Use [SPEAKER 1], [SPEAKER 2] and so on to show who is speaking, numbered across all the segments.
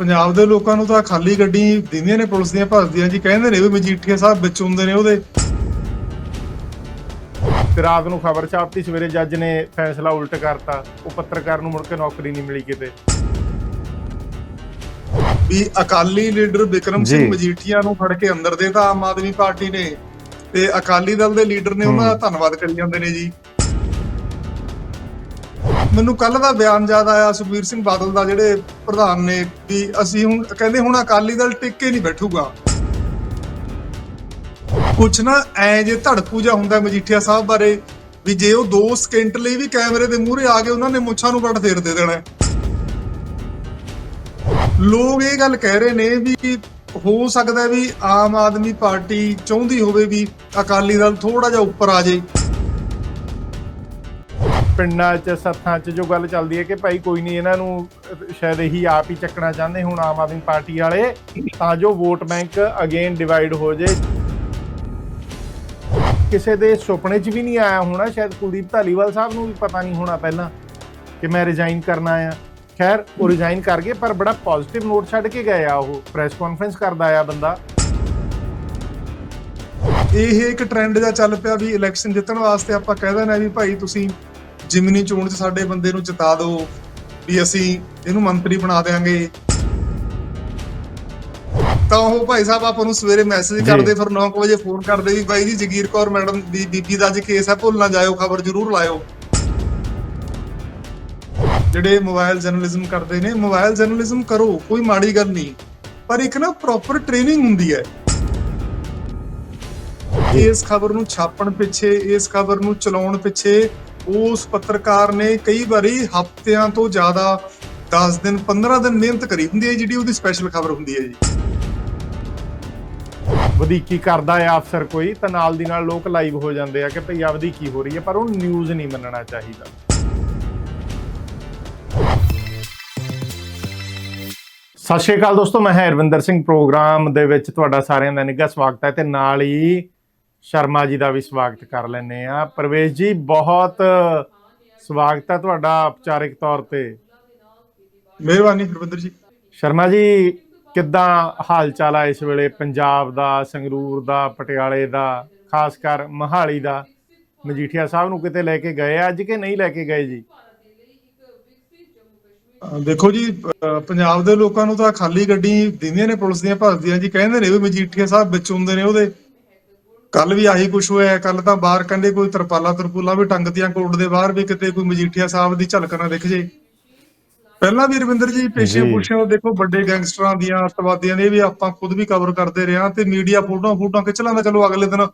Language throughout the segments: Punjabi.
[SPEAKER 1] ਪੰਜਾਬ ਦੇ ਲੋਕਾਂ ਨੂੰ ਤਾਂ ਖਾਲੀ ਗੱਡੀ ਦਿੰਦੀਆਂ ਨੇ ਪੁਲਿਸ ਦੀਆਂ ਭਰਦੀਆਂ ਜੀ। ਕਹਿੰਦੇ ਨੇ ਵੀ ਮਜੀਠੀਆ ਸਾਹਿਬ ਵਿੱਚ ਹੁੰਦੇ ਨੇ ਉਹਦੇ।
[SPEAKER 2] ਤੇ ਰਾਤ ਨੂੰ ਖਬਰ ਛਾਪਤੀ ਸਵੇਰੇ ਜੱਜ ਨੇ ਫੈਸਲਾ ਉਲਟ ਕਰਤਾ। ਉਹ ਪੱਤਰਕਾਰ ਨੂੰ ਮੁੜ ਕੇ ਨੌਕਰੀ ਨਹੀਂ ਮਿਲੀ ਕਿਤੇ।
[SPEAKER 1] ਵੀ ਅਕਾਲੀ ਲੀਡਰ ਵਿਕਰਮ। ਸਿੰਘ ਮਜੀਠੀਆ ਨੂੰ ਫੜ ਕੇ ਅੰਦਰ ਦੇਤਾ ਆਮ ਆਦਮੀ ਪਾਰਟੀ ਨੇ। ਤੇ ਅਕਾਲੀ ਦਲ ਦੇ ਲੀਡਰ ਨੇ ਉਹਨਾਂ ਦਾ ਧੰਨਵਾਦ ਕਰੀ ਜਾਂਦੇ ਨੇ ਜੀ। ਮੈਨੂੰ ਕੱਲ ਦਾ ਬਿਆਨ ਯਾਦ ਆਇਆ, ਸੁਖਬੀਰ ਸਿੰਘ ਬਾਦਲ ਦਾ ਜਿਹੜੇ ਪ੍ਰਧਾਨ ਨੇ ਵੀ ਅਸੀਂ ਹੁਣ ਕਹਿੰਦੇ ਹੁਣ ਅਕਾਲੀ ਦਲ ਟਿਕ ਕੇ ਨਹੀਂ ਬੈਠੂਗਾ। ਕੁਛ ਨਾ ਐ ਜੇ ਧੜਕੂ ਜਾ ਹੁੰਦਾ ਮਜੀਠੀਆ ਸਾਹਿਬ ਬਾਰੇ, ਵੀ ਜੇ ਉਹ 2 ਸਕਿੰਟ ਲਈ ਵੀ ਕੈਮਰੇ ਦੇ ਮੂਹਰੇ ਆ ਗਏ ਉਹਨਾਂ ਨੇ ਮੁੱਛਾਂ ਨੂੰ ਵੱਟ ਫੇਰ ਦੇ ਦੇਣਾ ਲੋਕ ਇਹ ਗੱਲ ਕਹਿ ਰਹੇ ਨੇ ਵੀ ਹੋ ਸਕਦਾ ਵੀ ਆਮ ਆਦਮੀ ਪਾਰਟੀ ਚਾਹੁੰਦੀ ਹੋਵੇ ਵੀ ਅਕਾਲੀ ਦਲ ਥੋੜਾ ਜਿਹਾ ਉੱਪਰ ਆ ਜਾਏ।
[SPEAKER 2] ਪਿੰਡਾਂ 'ਚ, ਸੱਥਾਂ 'ਚ ਜੋ ਗੱਲ ਚੱਲਦੀ ਹੈ ਕਿ ਭਾਈ ਕੋਈ ਨਹੀਂ, ਇਹਨਾਂ ਨੂੰ ਸ਼ਾਇਦ ਇਹੀ ਆਪ ਹੀ ਚੱਕਣਾ ਚਾਹੁੰਦੇ ਹੁਣ ਆਮ ਆਦਮੀ ਪਾਰਟੀ ਵਾਲੇ, ਤਾਂ ਜੋ ਵੋਟ ਬੈਂਕ ਅਗੇਨ ਡਿਵਾਈਡ ਹੋ ਜੇ। ਕਿਸੇ ਦੇ ਸੁਪਨੇ 'ਚ ਵੀ ਨਹੀਂ ਆਇਆ ਹੋਣਾ, ਸ਼ਾਇਦ ਕੁਲਦੀਪ ਧਾਲੀਵਾਲ ਸਾਹਿਬ ਨੂੰ ਵੀ ਪਤਾ ਨਹੀਂ ਹੋਣਾ ਪਹਿਲਾਂ ਕਿ ਮੈਂ ਰਿਜ਼ਾਈਨ ਕਰਨਾ ਆ ਖੈਰ, ਉਹ ਰਿਜ਼ਾਈਨ ਕਰ ਗਏ, ਪਰ ਬੜਾ ਪੋਜ਼ਿਟਿਵ ਨੋਟ ਛੱਡ ਕੇ ਗਏ ਆ ਉਹ ਪ੍ਰੈਸ ਕਾਨਫਰੰਸ ਕਰਦਾ ਆ ਬੰਦਾ।
[SPEAKER 1] ਇਹ ਇੱਕ ਟ੍ਰੈਂਡ ਦਾ ਚੱਲ ਪਿਆ ਵੀ ਇਲੈਕਸ਼ਨ ਜਿੱਤਣ ਵਾਸਤੇ ਆਪਾਂ ਕਹਿ ਦਿੰਦੇ ਆ ਵੀ ਭਾਈ ਤੁਸੀਂ ਜਿਮਨੀ ਚੋਣ 'ਚ ਸਾਡੇ ਬੰਦੇ ਨੂੰ ਜਿਤਾ ਦਿਓ ਵੀ ਅਸੀਂ ਇਹਨੂੰ ਮੰਤਰੀ ਬਣਾ ਦੇਾਂਗੇ ਤਾਂ ਉਹ ਭਾਈ ਸਾਹਿਬ ਆਪਾਂ ਨੂੰ ਸਵੇਰੇ ਮੈਸੇਜ। ਕਰਦੇ ਫਿਰ 9 ਵਜੇ ਫੋਨ ਕਰਦੇ ਵੀ ਬਾਈ ਜੀ ਜਗੀਰ ਕੌਰ ਮੈਡਮ ਦੀ ਬੀਬੀ ਦਾ ਅੱਜ ਕੇਸ ਹੈ ਭੁੱਲ ਨਾ ਜਾਇਓ ਖਬਰ ਜ਼ਰੂਰ ਲਾਇਓ। ਜਿਹੜੇ ਮੋਬਾਈਲ ਜਰਨਲਿਜ਼ਮ ਕਰਦੇ ਨੇ ਮੋਬਾਈਲ ਜਰਨਲਿਜ਼ਮ ਕਰੋ ਕੋਈ ਮਾੜੀ ਗੱਲ ਨਹੀਂ। ਪਰ ਇੱਕ ਨਾ ਪ੍ਰੋਪਰ ਟ੍ਰੇਨਿੰਗ ਹੁੰਦੀ ਹੈ। ਇਸ ਖਬਰ ਨੂੰ ਛਾਪਣ ਪਿੱਛੇ ਇਸ ਖਬਰ ਨੂੰ ਚਲਾਉਣ ਪਿੱਛੇ ਉਸ ਪੱਤਰਕਾਰ ਨੇ ਕਈ ਵਾਰੀ ਹਫ਼ਤਿਆਂ ਤੋਂ ਜ਼ਿਆਦਾ 10 ਦਿਨ 15 ਦਿਨ ਮਿਹਨਤ ਕਰੀ ਹੁੰਦੀ ਹੈ, ਜਿਹੜੀ ਉਹਦੀ ਸਪੈਸ਼ਲ ਖਬਰ ਹੁੰਦੀ ਹੈ ਜੀ।
[SPEAKER 2] ਵਧੀਕੀ ਕਰਦਾ ਹੈ ਅਫਸਰ ਕੋਈ, ਤਾਂ ਨਾਲ ਦੀ ਨਾਲ ਲੋਕ ਲਾਈਵ ਹੋ ਜਾਂਦੇ ਆ ਕਿ ਭਈ ਆ ਵਧੀਕੀ ਹੋ ਰਹੀ ਹੈ, ਪਰ ਉਹ ਨਿਊਜ਼ ਨਹੀਂ ਮੰਨਣਾ ਚਾਹੀਦਾ। ਸਤਿ ਸ਼੍ਰੀ ਅਕਾਲ ਦੋਸਤੋ, ਮੈਂ ਹਾਂ ਹਰਵਿੰਦਰ ਸਿੰਘ, ਪ੍ਰੋਗਰਾਮ ਦੇ ਵਿੱਚ ਤੁਹਾਡਾ ਸਾਰਿਆਂ ਦਾ ਨਿੱਘਾ ਸਵਾਗਤ ਹੈ ਤੇ ਨਾਲ ਹੀ ਸ਼ਰਮਾ ਜੀ ਦਾ ਵੀ ਸਵਾਗਤ ਕਰ ਲੈਂਦੇ ਆ। ਪ੍ਰਵੇਸ਼ ਜੀ ਬਹੁਤ ਸਵਾਗਤ ਹੈ ਤੁਹਾਡਾ ਔਪਚਾਰਿਕ ਤੌਰ ਤੇ।
[SPEAKER 1] ਮਿਹਰਬਾਨੀ ਹਰਵਿੰਦਰ ਜੀ।
[SPEAKER 2] ਸ਼ਰਮਾ ਜੀ ਕਿੱਦਾਂ ਹਾਲ ਚਾਲ ਆ ਇਸ ਵੇਲੇ ਪੰਜਾਬ ਦਾ ਸੰਗਰੂਰ ਦਾ ਪਟਿਆਲੇ ਦਾ ਖਾਸ ਕਰ ਮਹਾਲੀ ਦਾ? ਮਜੀਠੀਆ ਸਾਹਿਬ ਨੂੰ ਕਿਤੇ ਲੈ ਕੇ ਗਏ ਅੱਜ ਕਿ ਨਹੀਂ ਲੈ ਕੇ ਗਏ ਜੀ?
[SPEAKER 1] ਦੇਖੋ ਜੀ ਪੰਜਾਬ ਦੇ ਲੋਕਾਂ ਨੂੰ ਤਾਂ ਖਾਲੀ ਗੱਡੀ ਦਿੰਦੀਆਂ ਨੇ ਪੁਲਿਸ ਦੀਆਂ ਭਰਦੀਆਂ ਜੀ। ਕਹਿੰਦੇ ਨੇ ਵੀ ਮਜੀਠੀਆ ਸਾਹਿਬ ਵਿੱਚ ਹੁੰਦੇ ਨੇ ਉਹਦੇ। ਕੱਲ ਵੀ ਆਹੀ ਕੁਝ ਹੋਇਆ ਕੱਲ ਤਾਂ ਬਾਹਰ ਕੰਡੇ ਕੋਈ ਤਰਪਾਲਾ ਤਰਪੂਲਾ ਵੀ ਟੰਗਤੀਆਂ ਕੋਰਟ ਦੇ ਬਾਹਰ ਵੀ ਕਿਤੇ ਕੋਈ ਮਜੀਠੀਆ ਸਾਹਿਬ ਦੀ ਝਲਕ ਨਾ ਦਿਖ ਜੇ ਪਹਿਲਾਂ ਵੀ ਰਵਿੰਦਰ ਜੀ ਪੇਸ਼ੇ। ਪੁਸ਼ੇ ਦੇਖੋ ਵੱਡੇ ਗੈਂਗਸਟਰਾਂ ਦੀਆਂ ਅੱਤਵਾਦੀਆਂ ਦੇ ਵੀ ਆਪਾਂ ਖੁਦ ਵੀ ਕਵਰ ਕਰਦੇ ਰਹੇ ਹਾਂ ਤੇ ਮੀਡੀਆ ਫੋਟੋਆਂ ਫੋਟੋਆਂ ਖਿੱਚ ਲੈਂਦਾ ਚਲੋ ਅਗਲੇ ਦਿਨ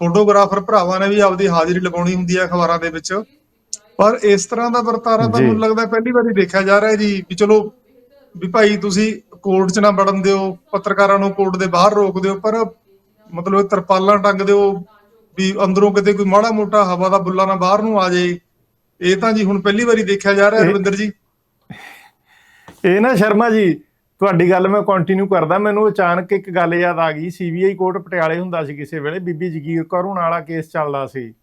[SPEAKER 1] ਫੋਟੋਗ੍ਰਾਫਰ ਭਰਾਵਾਂ ਨੇ ਵੀ ਆਪਦੀ ਹਾਜ਼ਰੀ ਲਗਾਉਣੀ ਹੁੰਦੀ ਹੈ ਅਖਬਾਰਾਂ ਦੇ ਵਿੱਚ ਪਰ ਇਸ ਤਰ੍ਹਾਂ ਦਾ ਵਰਤਾਰਾ ਤਾਂ। ਮੈਨੂੰ ਲੱਗਦਾ ਪਹਿਲੀ ਵਾਰੀ ਦੇਖਿਆ ਜਾ ਰਿਹਾ ਜੀ ਵੀ ਚਲੋ ਵੀ ਭਾਈ ਤੁਸੀਂ ਕੋਰਟ 'ਚ ਨਾ ਵੜਨ ਦਿਓ ਪੱਤਰਕਾਰਾਂ ਨੂੰ ਕੋਰਟ ਦੇ ਬਾਹਰ ਰੋਕ ਦਿਓ ਪਰ ਮਤਲਬ ਇਹ ਤਰਪਾਲਾਂ ਟੰਗ ਦਿਓ ਵੀ ਅੰਦਰੋਂ ਕਿਤੇ ਕੋਈ ਮਾੜਾ ਮੋਟਾ ਹਵਾ ਦਾ ਬੁੱਲਾ ਨਾ ਬਾਹਰ ਨੂੰ ਆ ਜਾਏ ਇਹ ਤਾਂ ਜੀ ਹੁਣ ਪਹਿਲੀ ਵਾਰੀ ਦੇਖਿਆ ਜਾ ਰਿਹਾ ਰਵਿੰਦਰ ਜੀ।
[SPEAKER 2] ਇਹ ਨਾ ਸ਼ਰਮਾ ਜੀ ਤੁਹਾਡੀ ਗੱਲ ਮੈਂ ਕੰਟੀਨਿਊ ਕਰਦਾ। ਮੈਨੂੰ ਅਚਾਨਕ ਇੱਕ ਗੱਲ ਯਾਦ ਆ ਗਈ। ਸੀਬੀਆਈ ਕੋਰਟ ਪਟਿਆਲੇ ਹੁੰਦਾ ਸੀ ਕਿਸੇ ਵੇਲੇ ਬੀਬੀ ਜਗੀਰ ਕੌਰ ਹੁਣਾਂ ਵਾਲਾ ਕੇਸ ਚੱਲਦਾ ਸੀ।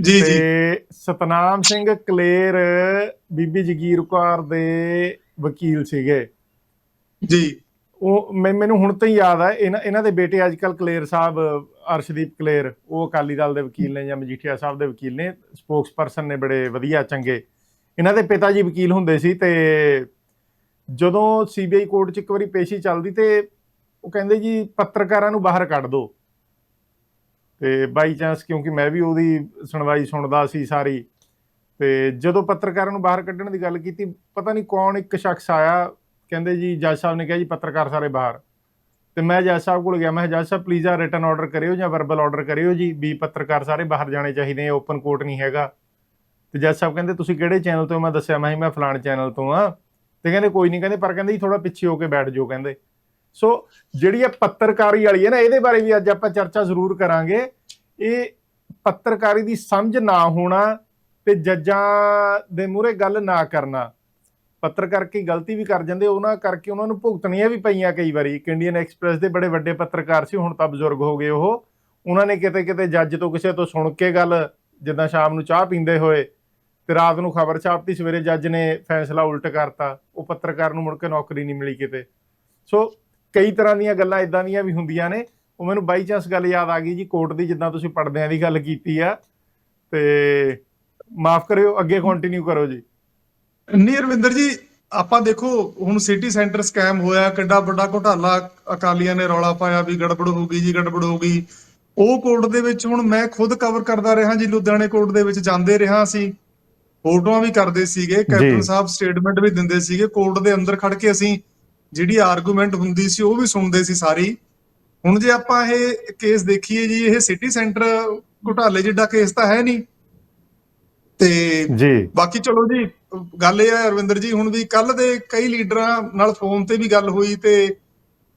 [SPEAKER 1] ਜੀ ਜੀ।
[SPEAKER 2] ਤੇ ਸਤਨਾਮ ਸਿੰਘ ਕਲੇਰ ਬੀਬੀ ਜਗੀਰ ਕੌਰ ਦੇ ਵਕੀਲ ਸੀਗੇ।
[SPEAKER 1] ਜੀ।
[SPEAKER 2] ਉਹ ਮੈਂ- ਮੈਨੂੰ ਹੁਣ ਤਾਂ ਹੀ ਯਾਦ ਆ, ਇਹਨਾਂ ਇਹਨਾਂ ਦੇ ਬੇਟੇ ਅੱਜਕੱਲ ਕਲੇਰ ਸਾਹਿਬ, ਅਰਸ਼ਦੀਪ ਕਲੇਰ, ਉਹ ਅਕਾਲੀ ਦਲ ਦੇ ਵਕੀਲ ਨੇ ਜਾਂ ਮਜੀਠੀਆ ਸਾਹਿਬ ਦੇ ਵਕੀਲ ਨੇ ਸਪੋਕਸਪਰਸਨ ਨੇ ਬੜੇ ਵਧੀਆ ਚੰਗੇ। ਇਹਨਾਂ ਦੇ ਪਿਤਾ ਜੀ ਵਕੀਲ ਹੁੰਦੇ ਸੀ ਤੇ ਜਦੋਂ ਸੀਬੀਆਈ ਕੋਰਟ 'ਚ ਇੱਕ ਵਾਰੀ ਪੇਸ਼ੀ ਚੱਲਦੀ ਤੇ ਉਹ ਕਹਿੰਦੇ ਜੀ, ਪੱਤਰਕਾਰਾਂ ਨੂੰ ਬਾਹਰ ਕੱਢ ਦਿਓ ਤੇ ਬਾਈ ਚਾਂਸ ਕਿਉਂਕਿ ਮੈਂ ਵੀ ਉਹਦੀ ਸੁਣਵਾਈ ਸੁਣਦਾ ਸੀ ਸਾਰੀ, ਤੇ ਜਦੋਂ ਪੱਤਰਕਾਰਾਂ ਨੂੰ ਬਾਹਰ ਕੱਢਣ ਦੀ ਗੱਲ ਕੀਤੀ, ਪਤਾ ਨਹੀਂ ਕੌਣ ਇੱਕ ਸ਼ਖਸ ਆਇਆ ਕਹਿੰਦੇ ਜੀ ਜੱਜ ਸਾਹਿਬ ਨੇ ਕਿਹਾ ਜੀ ਪੱਤਰਕਾਰ ਸਾਰੇ ਬਾਹਰ। ਤੇ ਮੈਂ ਜੱਜ ਸਾਹਿਬ ਕੋਲ ਗਿਆ ਮੈਂ ਕਿਹਾ, ਜੱਜ ਸਾਹਿਬ ਪਲੀਜ਼ ਆ ਰਿਟਨ ਆਰਡਰ ਕਰਿਓ ਜਾਂ ਵਰਬਲ ਆਰਡਰ ਕਰਿਓ ਜੀ ਵੀ ਪੱਤਰਕਾਰ ਸਾਰੇ ਬਾਹਰ ਜਾਣੇ ਚਾਹੀਦੇ ਆ ਓਪਨ ਕੋਰਟ ਨਹੀਂ ਹੈਗਾ। ਤੇ ਜੱਜ ਸਾਹਿਬ ਕਹਿੰਦੇ ਤੁਸੀਂ ਕਿਹੜੇ ਚੈਨਲ ਤੋਂ? ਮੈਂ ਦੱਸਿਆ ਮੈਂ ਕਿਹਾ ਮੈਂ ਫਲਾਣ ਚੈਨਲ ਤੋਂ ਆ। ਤੇ ਕਹਿੰਦੇ ਕੋਈ ਨਹੀਂ ਕਹਿੰਦੇ ਪਰ ਕਹਿੰਦੇ ਜੀ ਥੋੜਾ ਪਿੱਛੇ ਹੋ ਕੇ ਬੈਠ ਜਾਓ ਕਹਿੰਦੇ। ਸੋ ਜਿਹੜੀ ਇਹ ਪੱਤਰਕਾਰੀ ਵਾਲੀ ਹੈ ਨਾ ਇਹਦੇ ਬਾਰੇ ਵੀ ਅੱਜ ਆਪਾਂ ਚਰਚਾ ਜ਼ਰੂਰ ਕਰਾਂਗੇ। ਇਹ ਪੱਤਰਕਾਰੀ ਦੀ ਸਮਝ ਨਾ ਹੋਣਾ ਤੇ ਜੱਜਾਂ ਦੇ ਮੂਹਰੇ ਗੱਲ ਨਾ ਕਰਨਾ। ਪੱਤਰਕਾਰ ਕੀ ਗਲਤੀ ਵੀ ਕਰ ਜਾਂਦੇ, ਉਹਨਾਂ ਕਰਕੇ ਉਹਨਾਂ ਨੂੰ ਭੁਗਤਣੀਆਂ ਵੀ ਪਈਆਂ ਕਈ ਵਾਰੀ। ਇੱਕ ਇੰਡੀਅਨ ਐਕਸਪ੍ਰੈਸ ਦੇ ਬੜੇ ਵੱਡੇ ਪੱਤਰਕਾਰ ਸੀ, ਹੁਣ ਤਾਂ ਬਜ਼ੁਰਗ ਹੋ ਗਏ ਉਹ। ਉਹਨਾਂ ਨੇ ਕਿਤੇ ਕਿਤੇ ਜੱਜ ਤੋਂ ਕਿਸੇ ਤੋਂ ਸੁਣ ਕੇ ਗੱਲ, ਜਿੱਦਾਂ ਸ਼ਾਮ ਨੂੰ ਚਾਹ ਪੀਂਦੇ ਹੋਏ ਤੇ ਰਾਤ ਨੂੰ ਖਬਰ ਛਾਪਤੀ, ਸਵੇਰੇ ਜੱਜ ਨੇ ਫੈਸਲਾ ਉਲਟ ਕਰਤਾ। ਉਹ ਪੱਤਰਕਾਰ ਨੂੰ ਮੁੜ ਕੇ ਨੌਕਰੀ ਨਹੀਂ ਮਿਲੀ ਕਿਤੇ। ਸੋ ਕਈ ਤਰ੍ਹਾਂ ਦੀਆਂ ਗੱਲਾਂ ਇਦਾਂ ਦੀਆਂ ਵੀ ਹੁੰਦੀਆਂ ਨੇ। ਉਹ ਮੈਨੂੰ ਬਾਈ ਚਾਂਸ ਗੱਲ ਯਾਦ ਆ ਗਈ ਜੀ, ਕੋਰਟ ਦੀ ਜਿੱਦਾਂ ਤੁਸੀਂ ਪੜਦਿਆਂ ਦੀ ਗੱਲ ਕੀਤੀ ਆ। ਤੇ ਮਾਫ ਕਰਿਓ, ਅੱਗੇ ਕੰਟੀਨਿਊ ਕਰੋ ਜੀ।
[SPEAKER 1] ਨਹੀਂ ਰਵਿੰਦਰ ਜੀ ਆਪਾਂ ਦੇਖੋ ਹੁਣ ਸਿਟੀ ਸੈਂਟਰ ਸਕੈਮ ਹੋਇਆ ਕਿੱਡਾ ਵੱਡਾ ਘੁਟਾਲਾ ਅਕਾਲੀਆਂ ਨੇ ਰੌਲਾ ਪਾਇਆ ਵੀ ਗੜਬੜ ਹੋ ਗਈ ਜੀ ਗੜਬੜ ਹੋ ਗਈ। ਉਹ ਕੋਰਟ ਦੇ ਵਿੱਚ ਹੁਣ ਮੈਂ ਖੁਦ ਕਵਰ ਕਰਦਾ ਰਿਹਾ ਜੀ ਲੁਧਿਆਣੇ ਕੋਰਟ ਦੇ ਵਿੱਚ ਜਾਂਦੇ ਰਿਹਾ ਅਸੀਂ ਫੋਟੋਆਂ ਵੀ ਕਰਦੇ ਸੀਗੇ ਕੈਪਟਨ ਸਾਹਿਬ ਸਟੇਟਮੈਂਟ ਵੀ ਦਿੰਦੇ ਸੀਗੇ। ਕੋਰਟ ਦੇ ਅੰਦਰ ਖੜ ਕੇ ਅਸੀਂ ਜਿਹੜੀ ਆਰਗੂਮੈਂਟ ਹੁੰਦੀ ਸੀ ਉਹ ਵੀ ਸੁਣਦੇ ਸੀ ਸਾਰੀ। ਹੁਣ ਜੇ ਆਪਾਂ ਇਹ ਕੇਸ ਦੇਖੀਏ ਜੀ ਇਹ ਸਿਟੀ ਸੈਂਟਰ ਘੁਟਾਲੇ ਜਿੱਡਾ ਕੇਸ ਤਾਂ ਹੈ ਨਹੀਂ। ਤੇ
[SPEAKER 2] ਜੀ।
[SPEAKER 1] ਬਾਕੀ ਚਲੋ ਜੀ ਗੱਲ ਇਹ ਹੈ ਅਰਵਿੰਦਰ ਜੀ ਹੁਣ ਵੀ ਕੱਲ ਦੇ ਕਈ ਲੀਡਰਾਂ ਨਾਲ ਫੋਨ ਤੇ ਵੀ ਗੱਲ ਹੋਈ ਤੇ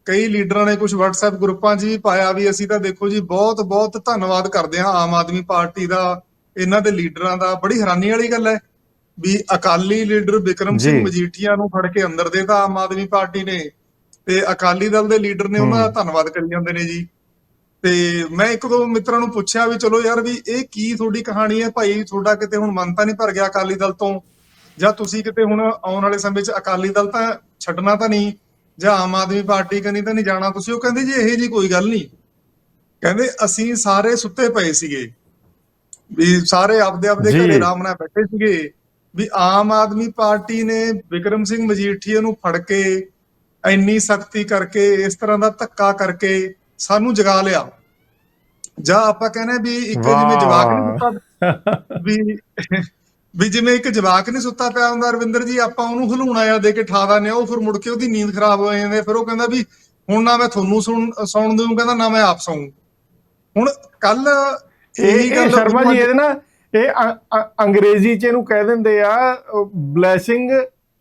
[SPEAKER 1] ਕਈ ਲੀਡਰਾਂ ਨੇ ਕੁਝ WhatsApp ਗਰੁੱਪਾਂ 'ਚ ਵੀ ਪਾਇਆ ਵੀ ਅਸੀਂ ਤਾਂ ਦੇਖੋ ਜੀ ਬਹੁਤ ਬਹੁਤ ਧੰਨਵਾਦ ਕਰਦੇ ਹਾਂ ਆਮ ਆਦਮੀ ਪਾਰਟੀ ਦਾ ਇਹਨਾਂ ਦੇ ਲੀਡਰਾਂ ਦਾ ਬੜੀ ਹੈਰਾਨੀ ਵਾਲੀ ਗੱਲ ਹੈ ਵੀ ਅਕਾਲੀ ਲੀਡਰ ਵਿਕਰਮ ਸਿੰਘ। ਮਜੀਠੀਆ ਨੂੰ ਫੜ ਕੇ ਅੰਦਰ ਦੇਤਾ ਆਮ ਆਦਮੀ ਪਾਰਟੀ ਨੇ ਤੇ ਅਕਾਲੀ ਦਲ ਦੇ ਲੀਡਰ ਨੇ ਉਹਨਾਂ ਦਾ ਧੰਨਵਾਦ ਕਰੀ ਜਾਂਦੇ ਨੇ ਜੀ। ਤੇ ਮੈਂ ਇੱਕ ਦੋ ਮਿੱਤਰਾਂ ਨੂੰ ਪੁੱਛਿਆ ਵੀ ਚਲੋ ਯਾਰ ਵੀ ਇਹ ਕੀ ਤੁਹਾਡੀ ਕਹਾਣੀ ਹੈ? ਭਾਈ ਤੁਹਾਡਾ ਕਿਤੇ ਹੁਣ ਮਨ ਤਾਂ ਨਹੀਂ ਭਰ ਗਿਆ ਅਕਾਲੀ ਦਲ ਤੋਂ? ਜਾਂ ਤੁਸੀਂ ਕਿਤੇ ਹੁਣ ਆਉਣ ਵਾਲੇ ਸਮੇਂ 'ਚ ਅਕਾਲੀ ਦਲ ਤਾਂ ਛੱਡਣਾ ਤਾਂ ਨਹੀਂ? ਜਾਂ ਆਮ ਆਦਮੀ ਪਾਰਟੀ ਕਨੀ ਤਾਂ ਨਹੀਂ ਜਾਣਾ? ਤੁਸੀਂ ਉਹ ਕਹਿੰਦੇ ਜੀ ਇਹ ਜੀ ਕੋਈ ਗੱਲ ਨਹੀਂ। ਕਹਿੰਦੇ ਅਸੀਂ ਸਾਰੇ ਸੁੱਤੇ ਪਏ ਸੀਗੇ। ਵੀ ਸਾਰੇ ਆਪਦੇ ਆਪਦੇ। ਘਰੇ ਆਰਾਮ ਨਾਲ ਬੈਠੇ ਸੀਗੇ। ਵੀ ਆਮ ਆਦਮੀ ਪਾਰਟੀ ਨੇ ਵਿਕਰਮ ਸਿੰਘ ਮਜੀਠੀਆ ਨੂੰ ਫੜ ਕੇ ਇੰਨੀ ਸਖਤੀ ਕਰਕੇ ਇਸ ਤਰ੍ਹਾਂ ਦਾ ਧੱਕਾ ਕਰਕੇ ਸਾਨੂੰ ਜਗਾ ਲਿਆ। ਜਾਂ ਆਪਾਂ ਕਹਿੰਦੇ ਵੀ ਇੱਕ ਜਿਵੇਂ ਜਵਾਕ ਨਹੀਂ ਸੁੱਤਾ ਵੀ ਵੀ ਜਿਵੇਂ ਇੱਕ ਜਵਾਕ ਨਹੀਂ ਸੁੱਤਾ ਪਿਆ ਹੁੰਦਾ ਰਵਿੰਦਰ ਜੀ ਆਪਾਂ ਉਹਨੂੰ ਹਲੂਣਾ ਆ ਦੇ ਕੇ ਠਾ ਆ ਉਹ ਫਿਰ ਮੁੜ ਕੇ ਉਹਦੀ ਨੀਂਦ ਖਰਾਬ ਹੋ ਜਾਂਦੀ ਫਿਰ ਉਹ ਕਹਿੰਦਾ ਵੀ ਹੁਣ ਨਾ ਮੈਂ ਤੁਹਾਨੂੰ ਸੁਣ ਸੌਣ ਦਊਂ ਕਹਿੰਦਾ ਨਾ ਮੈਂ ਆਪ ਸੌਂ। ਹੁਣ ਕੱਲ
[SPEAKER 2] ਇਹ ਇਹ ਸ਼ਰਮਾ ਜੀ ਇਹਦੇ ਨਾ ਇਹ ਅੰਗਰੇਜ਼ੀ ਚ ਇਹਨੂੰ ਕਹਿ ਦਿੰਦੇ ਆ ਬਲੇਸਿੰਗ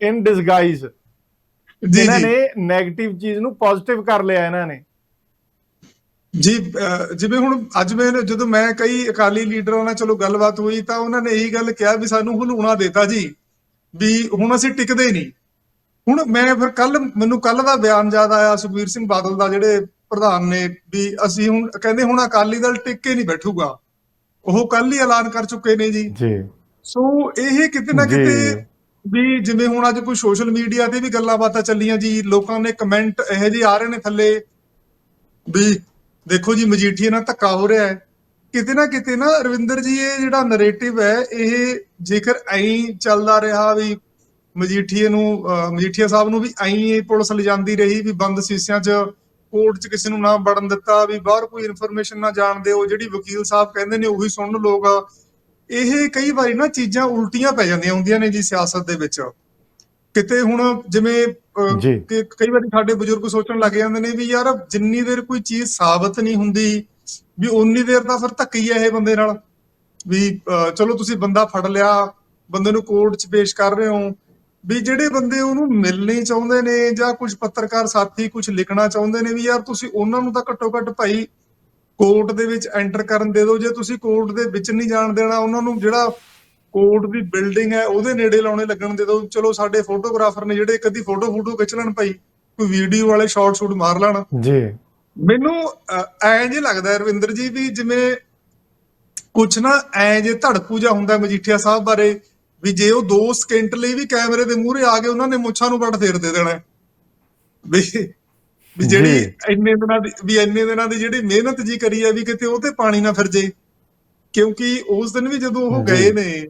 [SPEAKER 2] ਇਨ ਡਿਸਗਾਈਜ਼
[SPEAKER 1] ਜੀ
[SPEAKER 2] ਇਹਨਾਂ
[SPEAKER 1] ਜੀ।
[SPEAKER 2] ਨੇ 네ਗੇਟਿਵ ਚੀਜ਼ ਨੂੰ ਪੋਜ਼ਿਟਿਵ ਕਰ ਲਿਆ ਇਹਨਾਂ ਨੇ।
[SPEAKER 1] ਜੀ ਜਿਵੇਂ ਹੁਣ ਅੱਜ ਮੈਂ ਜਦੋਂ ਮੈਂ ਕਈ ਅਕਾਲੀ ਲੀਡਰਾਂ ਨਾਲ ਚਲੋ ਗੱਲਬਾਤ ਹੋਈ ਤਾਂ ਉਹਨਾਂ ਨੇ ਇਹੀ ਗੱਲ ਕਿਹਾ ਵੀ ਸਾਨੂੰ ਹਲੂਣਾ ਦੇਤਾ ਜੀ ਵੀ ਹੁਣ ਅਸੀਂ ਟਿਕਦੇ ਨਹੀਂ। ਹੁਣ ਮੈਂ ਫਿਰ ਕੱਲ ਮੈਨੂੰ ਕੱਲ ਦਾ ਬਿਆਨ ਯਾਦ ਆਇਆ ਸੁਖਬੀਰ ਸਿੰਘ ਬਾਦਲ ਦਾ ਜਿਹੜੇ ਪ੍ਰਧਾਨ ਨੇ ਵੀ ਅਸੀਂ ਹੁਣ ਕਹਿੰਦੇ ਹੁਣ ਅਕਾਲੀ ਦਲ ਟਿਕ ਕੇ ਨਹੀਂ ਬੈਠੂਗਾ। ਉਹ ਕੱਲ ਹੀ ਐਲਾਨ ਕਰ ਚੁੱਕੇ ਨੇ ਜੀ।
[SPEAKER 2] ਜੀ।
[SPEAKER 1] ਸੋ ਇਹ ਕਿਤੇ ਨਾ। ਕਿਤੇ ਵੀ ਜਿਵੇਂ ਹੁਣ ਅੱਜ ਕੋਈ ਸੋਸ਼ਲ ਮੀਡੀਆ ਤੇ ਵੀ ਗੱਲਾਂ ਬਾਤਾਂ ਚੱਲੀਆਂ ਜੀ ਲੋਕਾਂ ਨੇ ਕਮੈਂਟ ਇਹੋ ਜਿਹੇ ਆ ਰਹੇ ਨੇ ਥੱਲੇ ਵੀ ਦੇਖੋ ਜੀ ਮਜੀਠੀਏ ਨਾਲ ਧੱਕਾ ਹੋ ਰਿਹਾ ਹੈ। ਕਿਤੇ ਨਾ ਕਿਤੇ ਨਾ ਰਵਿੰਦਰ ਜੀ, ਇਹ ਜਿਹੜਾ ਨੈਰੇਟਿਵ ਹੈ, ਇਹ ਜੇਕਰ ਐਂ ਚੱਲਦਾ ਰਿਹਾ ਵੀ ਮਜੀਠੀਏ ਨੂੰ ਮਜੀਠੀਆ ਸਾਹਿਬ ਨੂੰ ਵੀ ਐਂ ਹੀ ਪੁਲਿਸ ਲਿਜਾਂਦੀ ਰਹੀ ਵੀ ਬੰਦ ਸੀਸਿਆਂ 'ਚ ਕੋਰਟ 'ਚ ਕਿਸੇ ਨੂੰ ਨਾ ਵੜਨ ਦਿੱਤਾ, ਵੀ ਬਾਹਰ ਕੋਈ ਇਨਫੋਰਮੇਸ਼ਨ ਨਾ ਜਾਣ ਦਿਓ, ਜਿਹੜੀ ਵਕੀਲ ਸਾਹਿਬ ਕਹਿੰਦੇ ਨੇ ਉਹੀ ਸੁਣਨ ਲੋਕ ਇਹ ਕਈ ਵਾਰੀ ਨਾ ਚੀਜ਼ਾਂ ਉਲਟੀਆਂ ਪੈ ਜਾਂਦੀਆਂ ਹੁੰਦੀਆਂ ਨੇ ਜੀ ਸਿਆਸਤ ਦੇ ਵਿੱਚ। ਕਿਤੇ ਹੁਣ ਜਿਵੇਂ ਕਈ ਵਾਰੀ ਸਾਡੇ ਬਜ਼ੁਰਗ ਸੋਚਣ ਲੱਗ ਜਾਂਦੇ ਨੇ ਵੀ ਯਾਰ ਜਿੰਨੀ ਦੇਰ ਕੋਈ ਚੀਜ਼ ਸਾਬਤ ਨਹੀਂ ਹੁੰਦੀ ਵੀ ਉਨੀ ਦੇਰ ਤਾਂ ਫਿਰ ਧੱਕੀ ਹੈ ਇਹ ਬੰਦੇ ਨਾਲ। ਵੀ ਚਲੋ ਤੁਸੀਂ ਬੰਦਾ ਫੜ ਲਿਆ ਬੰਦੇ ਨੂੰ ਕੋਰਟ 'ਚ ਪੇਸ਼ ਕਰ ਰਹੇ ਹੋ ਵੀ ਜਿਹੜੇ ਬੰਦੇ ਉਹਨੂੰ ਮਿਲਣੇ ਚਾਹੁੰਦੇ ਨੇ ਜਾਂ ਕੁਝ ਪੱਤਰਕਾਰ ਸਾਥੀ ਕੁਝ ਲਿਖਣਾ ਚਾਹੁੰਦੇ ਨੇ ਵੀ ਯਾਰ ਤੁਸੀਂ ਉਹਨਾਂ ਨੂੰ ਤਾਂ ਘੱਟੋ ਘੱਟ ਭਾਈ ਕੋਰਟ ਦੇ ਵਿੱਚ ਐਂਟਰ ਕਰਨ ਦੇ ਦਿਓ ਜੇ ਤੁਸੀਂ ਕੋਰਟ ਦੇ ਵਿੱਚ ਨਹੀਂ ਜਾਣ ਦੇਣਾ ਉਹਨਾਂ ਨੂੰ ਜਿਹੜਾ ਕੋਰਟ ਦੀ ਬਿਲਡਿੰਗ ਹੈ ਉਹਦੇ ਨੇੜੇ ਲਾਉਣੇ ਲੱਗਣ ਦੇ ਦਿਓ ਚਲੋ ਸਾਡੇ ਫੋਟੋਗ੍ਰਾਫਰ ਨੇ ਜਿਹੜੇ ਕਦੀ ਫੋਟੋ ਫੋਟੋ ਖਿੱਚ ਲੈਣ ਭਾਈ ਕੋਈ ਵੀਡੀਓ ਵਾਲੇ ਸ਼ਾਰਟ ਸ਼ੂਟ ਮਾਰ ਲੈਣ
[SPEAKER 2] ਜੀ
[SPEAKER 1] ਮੈਨੂੰ ਐਂ ਜੇ ਲੱਗਦਾ ਰਵਿੰਦਰ ਜੀ ਵੀ ਜਿਵੇਂ ਕੁਛ ਨਾ ਐਂ ਜੇ ਧੜਕੂ ਜਾ ਹੁੰਦਾ ਮਜੀਠੀਆ ਸਾਹਿਬ ਬਾਰੇ ਵੀ ਜੇ ਉਹ 2 ਸਕਿੰਟ ਲਈ ਵੀ ਕੈਮਰੇ ਦੇ ਮੂਹਰੇ ਆ ਗਏ ਉਹਨਾਂ ਨੇ ਮੁੱਛਾਂ ਨੂੰ ਵੱਟ ਫੇਰ ਦੇ ਦੇਣਾ। ਵੀ ਵੀ ਜਿਹੜੀ। ਇੰਨੇ ਦਿਨਾਂ ਦੀ ਵੀ ਇੰਨੇ ਦਿਨਾਂ ਦੀ ਜਿਹੜੀ ਮਿਹਨਤ ਜੀ ਕਰੀ ਹੈ ਵੀ ਕਿਤੇ ਉਹ ਤੇ ਪਾਣੀ ਨਾ ਫਿਰ ਜੇ ਕਿਉਂਕਿ ਉਸ ਦਿਨ ਵੀ ਜਦੋਂ ਉਹ। ਗਏ ਨੇ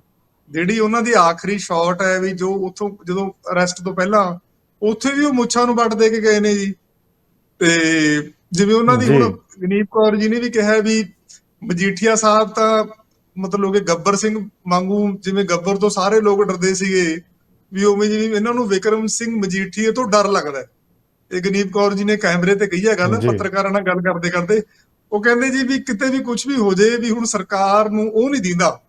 [SPEAKER 1] ਜਿਹੜੀ ਉਹਨਾਂ ਦੀ ਆਖਰੀ ਸ਼ਾਟ ਹੈ ਵੀ ਜੋ ਉੱਥੋਂ ਜਦੋਂ ਅਰੈਸਟ ਤੋਂ ਪਹਿਲਾਂ ਉੱਥੇ ਵੀ ਉਹ ਮੁੱਛਾਂ ਨੂੰ ਵੱਟ ਦੇ ਕੇ ਗਏ ਨੇ ਜੀ ਤੇ ਜਿਵੇਂ ਉਹਨਾਂ ਦੀ। ਹੁਣ ਗਨੀਪ ਕੌਰ ਜੀ ਨੇ ਵੀ ਕਿਹਾ ਵੀ ਮਜੀਠੀਆ ਸਾਹਿਬ ਤਾਂ ਮਤਲਬ ਕਿ ਗੱਬਰ ਸਿੰਘ ਵਾਂਗੂ ਜਿਵੇਂ ਗੱਬਰ ਤੋਂ ਸਾਰੇ ਲੋਕ ਡਰਦੇ ਸੀਗੇ ਵੀ ਉਵੇਂ ਜਿਵੇਂ ਇਹਨਾਂ ਨੂੰ ਵਿਕਰਮ ਸਿੰਘ ਮਜੀਠੀਏ ਤੋਂ ਡਰ ਲੱਗਦਾ। ਇਹ ਗਨੀਪ ਕੌਰ ਜੀ ਨੇ ਕੈਮਰੇ ਤੇ ਕਹੀ ਹੈ ਗੱਲ। ਪੱਤਰਕਾਰਾਂ ਨਾਲ ਗੱਲ ਕਰਦੇ ਕਰਦੇ ਉਹ ਕਹਿੰਦੇ ਜੀ ਵੀ ਕਿਤੇ ਵੀ ਕੁਝ ਵੀ ਹੋ ਜੇ ਵੀ ਹੁਣ ਸਰਕਾਰ ਨੂੰ ਉਹ ਨਹੀਂ ਦਿੰਦਾ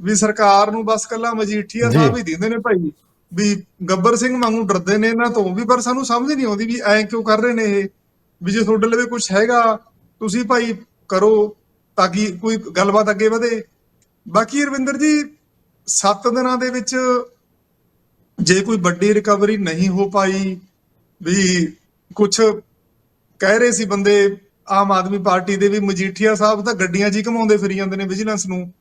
[SPEAKER 1] ਵੀ ਸਰਕਾਰ ਨੂੰ ਬਸ ਕੱਲਾ ਮਜੀਠੀਆ
[SPEAKER 2] ਜੀ।
[SPEAKER 1] ਸਾਹਿਬ ਹੀ ਦਿੰਦੇ ਨੇ ਭਾਈ। ਵੀ ਗੱਬਰ ਸਿੰਘ ਵਾਂਗੂ ਡਰਦੇ ਨੇ ਇਹਨਾਂ ਤੋਂ ਵੀ ਪਰ ਸਾਨੂੰ ਸਮਝ ਨਹੀਂ ਆਉਂਦੀ ਵੀ ਐਂ ਕਿਉਂ ਕਰ ਰਹੇ ਨੇ ਇਹ। ਵੀ ਜੇ ਤੁਹਾਡੇ ਲਵੇ ਕੁਝ ਹੈਗਾ ਤੁਸੀਂ ਭਾਈ ਕਰੋ ਤਾਂ ਕਿ ਕੋਈ ਗੱਲਬਾਤ ਅੱਗੇ ਵਧੇ। ਬਾਕੀ ਰਵਿੰਦਰ ਜੀ 7 ਦਿਨਾਂ ਦੇ ਵਿੱਚ ਜੇ ਕੋਈ ਵੱਡੀ ਰਿਕਵਰੀ ਨਹੀਂ ਹੋ ਪਾਈ ਵੀ ਕੁਝ ਕਹਿ ਰਹੇ ਸੀ ਬੰਦੇ ਆਮ ਆਦਮੀ ਪਾਰਟੀ ਦੇ ਵੀ ਮਜੀਠੀਆ ਸਾਹਿਬ ਤਾਂ ਗੱਡੀਆਂ ਹੀ ਘਮਾਉਂਦੇ ਫਿਰੀ ਜਾਂਦੇ ਨੇ ਵਿਜੀਲੈਂਸ ਨੂੰ।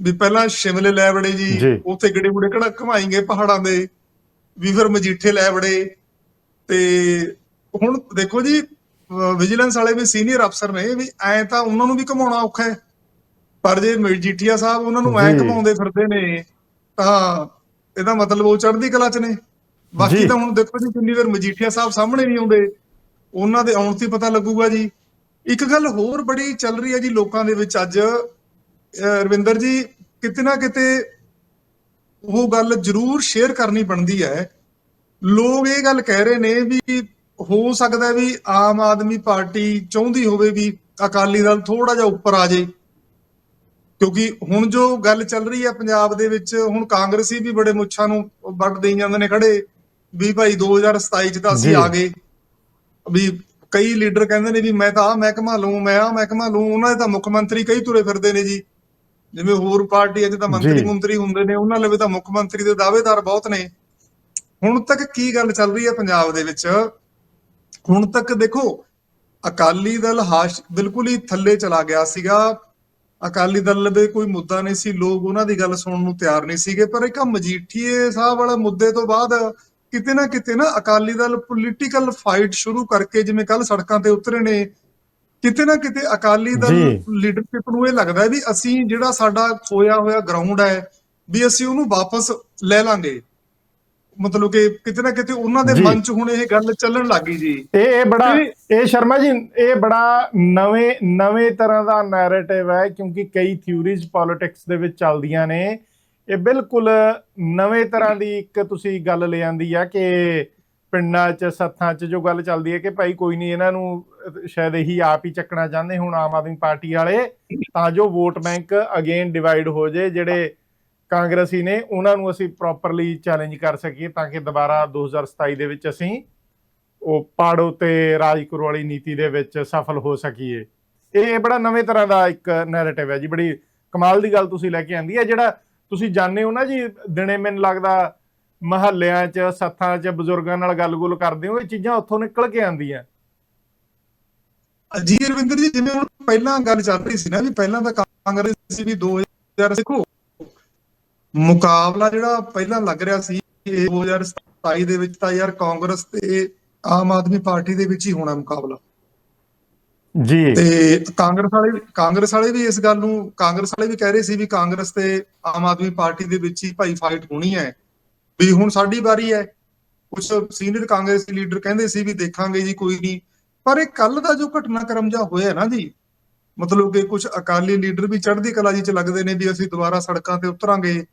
[SPEAKER 1] ਵੀ ਪਹਿਲਾਂ ਸ਼ਿਮਲੇ ਲੈ ਵੜੇ
[SPEAKER 2] ਜੀ।
[SPEAKER 1] ਉੱਥੇ ਗੜੇ ਗੁੜੇ ਕਿਹੜਾ ਘਮਾਏਂਗੇ ਪਹਾੜਾਂ ਦੇ ਵੀ ਫਿਰ ਮਜੀਠੇ ਲੈ ਵੜੇ ਤੇ ਹੁਣ ਦੇਖੋ ਜੀ ਵਿਜੀਲੈਂਸ ਵਾਲੇ ਵੀ ਸੀਨੀਅਰ ਅਫਸਰ ਨੇ ਵੀ ਐ ਤਾਂ ਉਹਨਾਂ ਨੂੰ ਵੀ ਘਮਾਉਣਾ ਔਖਾ ਹੈ ਪਰ ਜੇ ਮਜੀਠੀਆ ਸਾਹਿਬ ਉਹਨਾਂ ਨੂੰ ਐ। ਘਮਾਉਂਦੇ ਫਿਰਦੇ ਨੇ ਤਾਂ ਇਹਦਾ ਮਤਲਬ ਉਹ ਚੜ੍ਹਦੀ ਕਲਾ ਚ ਨੇ। ਬਾਕੀ ਤਾਂ ਹੁਣ ਦੇਖੋ ਜੀ ਕਿੰਨੀ ਵਾਰ ਮਜੀਠੀਆ ਸਾਹਿਬ ਸਾਹਮਣੇ ਨਹੀਂ ਆਉਂਦੇ ਉਹਨਾਂ ਦੇ ਆਉਣ ਤੇ ਪਤਾ ਲੱਗੂਗਾ ਜੀ ਇੱਕ ਗੱਲ ਹੋਰ ਬੜੀ ਚੱਲ ਰਹੀ ਹੈ ਜੀ ਲੋਕਾਂ ਦੇ ਵਿੱਚ ਅੱਜ ਰਵਿੰਦਰ ਜੀ ਕਿਤੇ ਨਾ ਕਿਤੇ ਉਹ ਗੱਲ ਜ਼ਰੂਰ ਸ਼ੇਅਰ ਕਰਨੀ ਬਣਦੀ ਹੈ। ਲੋਕ ਇਹ ਗੱਲ ਕਹਿ ਰਹੇ ਨੇ ਵੀ ਹੋ ਸਕਦਾ ਵੀ ਆਮ ਆਦਮੀ ਪਾਰਟੀ ਚਾਹੁੰਦੀ ਹੋਵੇ ਵੀ ਅਕਾਲੀ ਦਲ ਥੋੜਾ ਜਿਹਾ ਉੱਪਰ ਆ ਜਾਏ। ਕਿਉਂਕਿ ਹੁਣ ਜੋ ਗੱਲ ਚੱਲ ਰਹੀ ਹੈ ਪੰਜਾਬ ਦੇ ਵਿੱਚ ਹੁਣ ਕਾਂਗਰਸੀ ਵੀ ਬੜੇ ਮੁੱਛਾਂ ਨੂੰ ਵੱਟ ਦੇਈ ਜਾਂਦੇ ਨੇ ਖੜੇ ਵੀ ਭਾਈ 2027 ਚ ਤਾਂ ਅਸੀਂ। ਆ ਗਏ। ਵੀ ਕਈ ਲੀਡਰ ਕਹਿੰਦੇ ਨੇ ਵੀ ਮੈਂ ਤਾਂ ਆ ਮਹਿਕਮਾ ਲਊਂ ਮੈਂ ਆ ਮਹਿਕਮਾ ਲਊਂ ਉਹਨਾਂ ਦੇ ਤਾਂ ਮੁੱਖ ਮੰਤਰੀ ਕਈ ਤੁਰੇ ਫਿਰਦੇ ਨੇ ਜੀ। ਜਿਵੇਂ ਹੋਰ ਪਾਰਟੀਆਂ 'ਚ ਤਾਂ ਮੰਤਰੀ। ਮੰਤਰੀ ਹੁੰਦੇ ਨੇ ਉਹਨਾਂ ਲਵੇ ਤਾਂ ਮੁੱਖ ਮੰਤਰੀ ਦੇ ਦਾਅਵੇਦਾਰ ਬਹੁਤ ਨੇ। ਹੁਣ ਤੱਕ ਕੀ ਗੱਲ ਚੱਲ ਰਹੀ ਹੈ ਪੰਜਾਬ ਦੇ ਵਿੱਚ? ਹੁਣ ਤੱਕ ਦੇਖੋ ਅਕਾਲੀ ਦਲ ਹਾਸ਼ ਬਿਲਕੁਲ ਹੀ ਥੱਲੇ ਚਲਾ ਗਿਆ ਸੀਗਾ। ਅਕਾਲੀ ਦਲ ਲਵੇ ਕੋਈ ਮੁੱਦਾ ਨਹੀਂ ਸੀ ਲੋਕ ਉਹਨਾਂ ਦੀ ਗੱਲ ਸੁਣਨ ਨੂੰ ਤਿਆਰ ਨਹੀਂ ਸੀਗੇ। ਪਰ ਇੱਕ ਮਜੀਠੀਏ ਸਾਹਿਬ ਵਾਲਾ ਮੁੱਦੇ ਤੋਂ ਬਾਅਦ ਕਿਤੇ ਨਾ ਕਿਤੇ ਨਾ ਅਕਾਲੀ ਦਲ ਪੋਲੀਟੀਕਲ ਫਾਈਟ ਸ਼ੁਰੂ ਕਰਕੇ ਜਿਵੇਂ ਕੱਲ ਸੜਕਾਂ ਤੇ ਉਤਰੇ ਨੇ ਕਿਤੇ ਨਾ ਕਿਤੇ ਅਕਾਲੀ ਦਲ। ਲੀਡਰਸ਼ਿਪ ਨੂੰ ਇਹ ਲੱਗਦਾ ਹੈ ਵੀ ਅਸੀਂ ਜਿਹੜਾ ਸਾਡਾ ਖੋਇਆ ਹੋਇਆ ਗਰਾਊਂਡ ਹੈ ਵੀ ਅਸੀਂ ਉਹਨੂੰ ਵਾਪਸ ਲੈ ਲਾਂਗੇ ਮਤਲਬ ਕਿ ਕਿਤੇ ਨਾ ਕਿਤੇ ਉਹਨਾਂ ਦੇ। ਮਨ 'ਚ ਹੁਣ ਇਹ ਗੱਲ ਚੱਲਣ ਲੱਗੀ ਜੀ
[SPEAKER 2] ਇਹ ਇਹ ਬੜਾ ਇਹ ਸ਼ਰਮਾ ਜੀ ਇਹ ਬੜਾ ਨਵੇਂ ਨਵੇਂ ਤਰ੍ਹਾਂ ਦਾ ਨੈਰੇਟਿਵ ਹੈ ਕਿਉਂਕਿ ਕਈ ਥਿਊਰੀਜ਼ ਪੋਲਿਟਿਕਸ ਦੇ ਵਿੱਚ ਚੱਲਦੀਆਂ ਨੇ ਇਹ ਬਿਲਕੁਲ ਨਵੇਂ ਤਰ੍ਹਾਂ ਦੀ ਇੱਕ ਤੁਸੀਂ ਗੱਲ ਲੈ ਆਂਦੀ ਆ ਕਿ ਪਿੰਡਾਂ 'ਚ ਸੱਥਾਂ 'ਚ ਜੋ ਗੱਲ ਚੱਲਦੀ ਹੈ ਕਿ ਭਾਈ ਕੋਈ ਨਹੀਂ ਇਹਨਾਂ ਨੂੰ ਅਹ, ਸ਼ਾਇਦ ਇਹੀ ਆਪ ਹੀ ਚੱਕਣਾ ਚਾਹੁੰਦੇ ਹੁਣ ਆਮ ਆਦਮੀ ਪਾਰਟੀ ਵਾਲੇ ਤਾਂ ਜੋ ਵੋਟ ਬੈਂਕ ਅਗੇਨ ਡਿਵਾਈਡ ਹੋ ਜੇ ਜਿਹੜੇ ਕਾਂਗਰਸੀ ਨੇ ਉਹਨਾਂ ਨੂੰ ਅਸੀਂ ਪ੍ਰੋਪਰਲੀ ਚੈਲੰਜ ਕਰ ਸਕੀਏ ਤਾਂ ਕਿ ਦੁਬਾਰਾ 2027 ਦੇ ਵਿੱਚ ਅਸੀਂ ਉਹ ਪਾੜੋ ਤੇ ਰਾਜ ਕਰੋ ਵਾਲੀ ਨੀਤੀ ਦੇ ਵਿੱਚ ਸਫਲ ਹੋ ਸਕੀਏ। ਇਹ ਬੜਾ ਨਵੇਂ ਤਰ੍ਹਾਂ ਦਾ ਇੱਕ ਨੈਰੇਟਿਵ ਹੈ ਜੀ ਬੜੀ ਕਮਾਲ ਦੀ ਗੱਲ ਤੁਸੀਂ ਲੈ ਕੇ ਆਂਦੀ ਹੈ ਜਿਹੜਾ ਤੁਸੀਂ ਜਾਣਦੇ ਹੋ ਨਾ ਜੀ ਦਿਨੇ ਮੈਨੂੰ ਲੱਗਦਾ ਮਹੱਲਿਆਂ 'ਚ ਸੱਥਾਂ 'ਚ ਬਜ਼ੁਰਗਾਂ ਨਾਲ ਗੱਲ-ਗੁੱਲ ਕਰਦੇ ਹੋ ਇਹ ਚੀਜ਼ਾਂ ਉੱਥੋਂ ਨਿਕਲ ਕੇ ਆਂਦੀਆਂ
[SPEAKER 1] ਜੀ ਰਵਿੰਦਰ ਜੀ ਜਿਵੇਂ ਹੁਣ ਪਹਿਲਾਂ ਗੱਲ ਚੱਲ ਰਹੀ ਸੀ ਨਾ ਵੀ ਪਹਿਲਾਂ ਤਾਂ ਕਾਂਗਰਸ ਸੀ ਵੀ 2000 ਦੇਖੋ ਮੁਕਾਬਲਾ ਜਿਹੜਾ ਪਹਿਲਾਂ ਲੱਗ ਰਿਹਾ ਸੀ ਇਹ 2027 ਦੇ ਵਿੱਚ ਤਾਂ ਯਾਰ ਕਾਂਗਰਸ ਤੇ ਆਮ ਆਦਮੀ ਪਾਰਟੀ ਦੇ ਵਿੱਚ ਹੀ ਹੋਣਾ ਮੁਕਾਬਲਾ।
[SPEAKER 2] ਜੀ।
[SPEAKER 1] ਤੇ ਕਾਂਗਰਸ ਵਾਲੇ ਕਾਂਗਰਸ ਵਾਲੇ ਵੀ ਇਸ ਗੱਲ ਨੂੰ ਕਾਂਗਰਸ ਵਾਲੇ ਵੀ ਕਹਿ ਰਹੇ ਸੀ ਵੀ ਕਾਂਗਰਸ ਤੇ ਆਮ ਆਦਮੀ ਪਾਰਟੀ ਦੇ ਵਿੱਚ ਹੀ ਭਾਈ ਫਾਈਟ ਹੋਣੀ ਹੈ। ਵੀ ਹੁਣ ਸਾਡੀ ਵਾਰੀ ਹੈ। ਕੁਝ ਸੀਨੀਅਰ ਕਾਂਗਰਸੀ ਲੀਡਰ ਕਹਿੰਦੇ ਸੀ ਵੀ ਦੇਖਾਂਗੇ ਜੀ ਕੋਈ ਨਹੀਂ। ਪਰ ਇਹ ਕੱਲ ਦਾ ਜੋ ਘਟਨਾਕ੍ਰਮ ਜਿਹਾ ਹੋਇਆ ਨਾ ਜੀ ਮਤਲਬ ਕਿ ਕੁਝ ਅਕਾਲੀ ਲੀਡਰ ਵੀ ਚੜ੍ਹਦੀ ਕਲਾ ਜੀ ਚ ਲੱਗਦੇ ਨੇ ਵੀ ਅਸੀਂ ਦੁਬਾਰਾ ਸੜਕਾਂ ਤੇ ਉਤਰਾਂਗੇ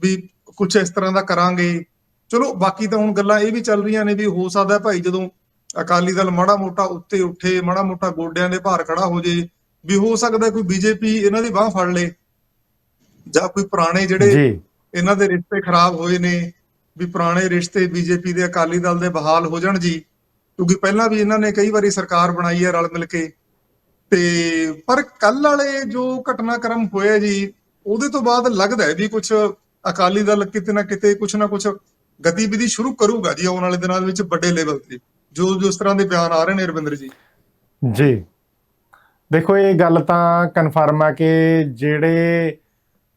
[SPEAKER 1] ਵੀ ਕੁਝ ਇਸ ਤਰ੍ਹਾਂ ਦਾ ਕਰਾਂਗੇ। ਚਲੋ ਬਾਕੀ ਤਾਂ ਹੁਣ ਗੱਲਾਂ ਇਹ ਵੀ ਚੱਲ ਰਹੀਆਂ ਨੇ ਵੀ ਹੋ ਸਕਦਾ ਭਾਈ ਜਦੋਂ ਅਕਾਲੀ ਦਲ ਮਾੜਾ ਮੋਟਾ ਉੱਤੇ ਉੱਠੇ ਮਾੜਾ ਮੋਟਾ ਗੋਡਿਆਂ ਦੇ ਭਾਰ ਖੜਾ ਹੋ ਜੇ ਵੀ ਹੋ ਸਕਦਾ ਕੋਈ ਬੀਜੇਪੀ ਇਹਨਾਂ ਦੀ ਬਾਹ ਫੜ ਲੇ। ਜਾਂ ਕੋਈ ਪੁਰਾਣੇ ਜਿਹੜੇ
[SPEAKER 2] ਜੀ।
[SPEAKER 1] ਇਹਨਾਂ ਦੇ ਰਿਸ਼ਤੇ ਖਰਾਬ ਹੋਏ ਨੇ ਵੀ ਪੁਰਾਣੇ ਰਿਸ਼ਤੇ ਬੀਜੇਪੀ ਦੇ ਅਕਾਲੀ ਦਲ ਦੇ ਬਹਾਲ ਹੋ ਜਾਣ ਜੀ, ਕਿਉਂਕਿ ਪਹਿਲਾਂ ਵੀ ਇਹਨਾਂ ਨੇ ਕਈ ਵਾਰੀ ਸਰਕਾਰ ਬਣਾਈ ਹੈ ਰਲ ਮਿਲ ਕੇ। ਤੇ ਪਰ ਕੱਲ ਵਾਲੇ ਜੋ ਘਟਨਾਕ੍ਰਮ ਹੋਇਆ ਜੀ, ਉਹਦੇ ਤੋਂ ਬਾਅਦ ਲੱਗਦਾ ਹੈ ਵੀ ਕੁਝ ਅਕਾਲੀ ਦਲ ਕਿਤੇ ਨਾ ਕਿਤੇ ਕੁਝ ਨਾ ਕੁਝ ਗਤੀਵਿਧੀ ਸ਼ੁਰੂ ਕਰੂਗਾ ਜੀ ਆਉਣ ਵਾਲੇ ਦਿਨਾਂ ਦੇ ਵਿੱਚ ਵੱਡੇ ਲੈਵਲ ਤੇ। ਜੋ ਜੋ ਇਸ ਤਰ੍ਹਾਂ ਦੇ ਬਿਆਨ ਆ ਰਹੇ ਨੇ ਰਵਿੰਦਰ ਜੀ।
[SPEAKER 2] ਜੀ। ਦੇਖੋ, ਇਹ ਗੱਲ ਤਾਂ ਕਨਫਰਮ ਆ ਕਿ ਜਿਹੜੇ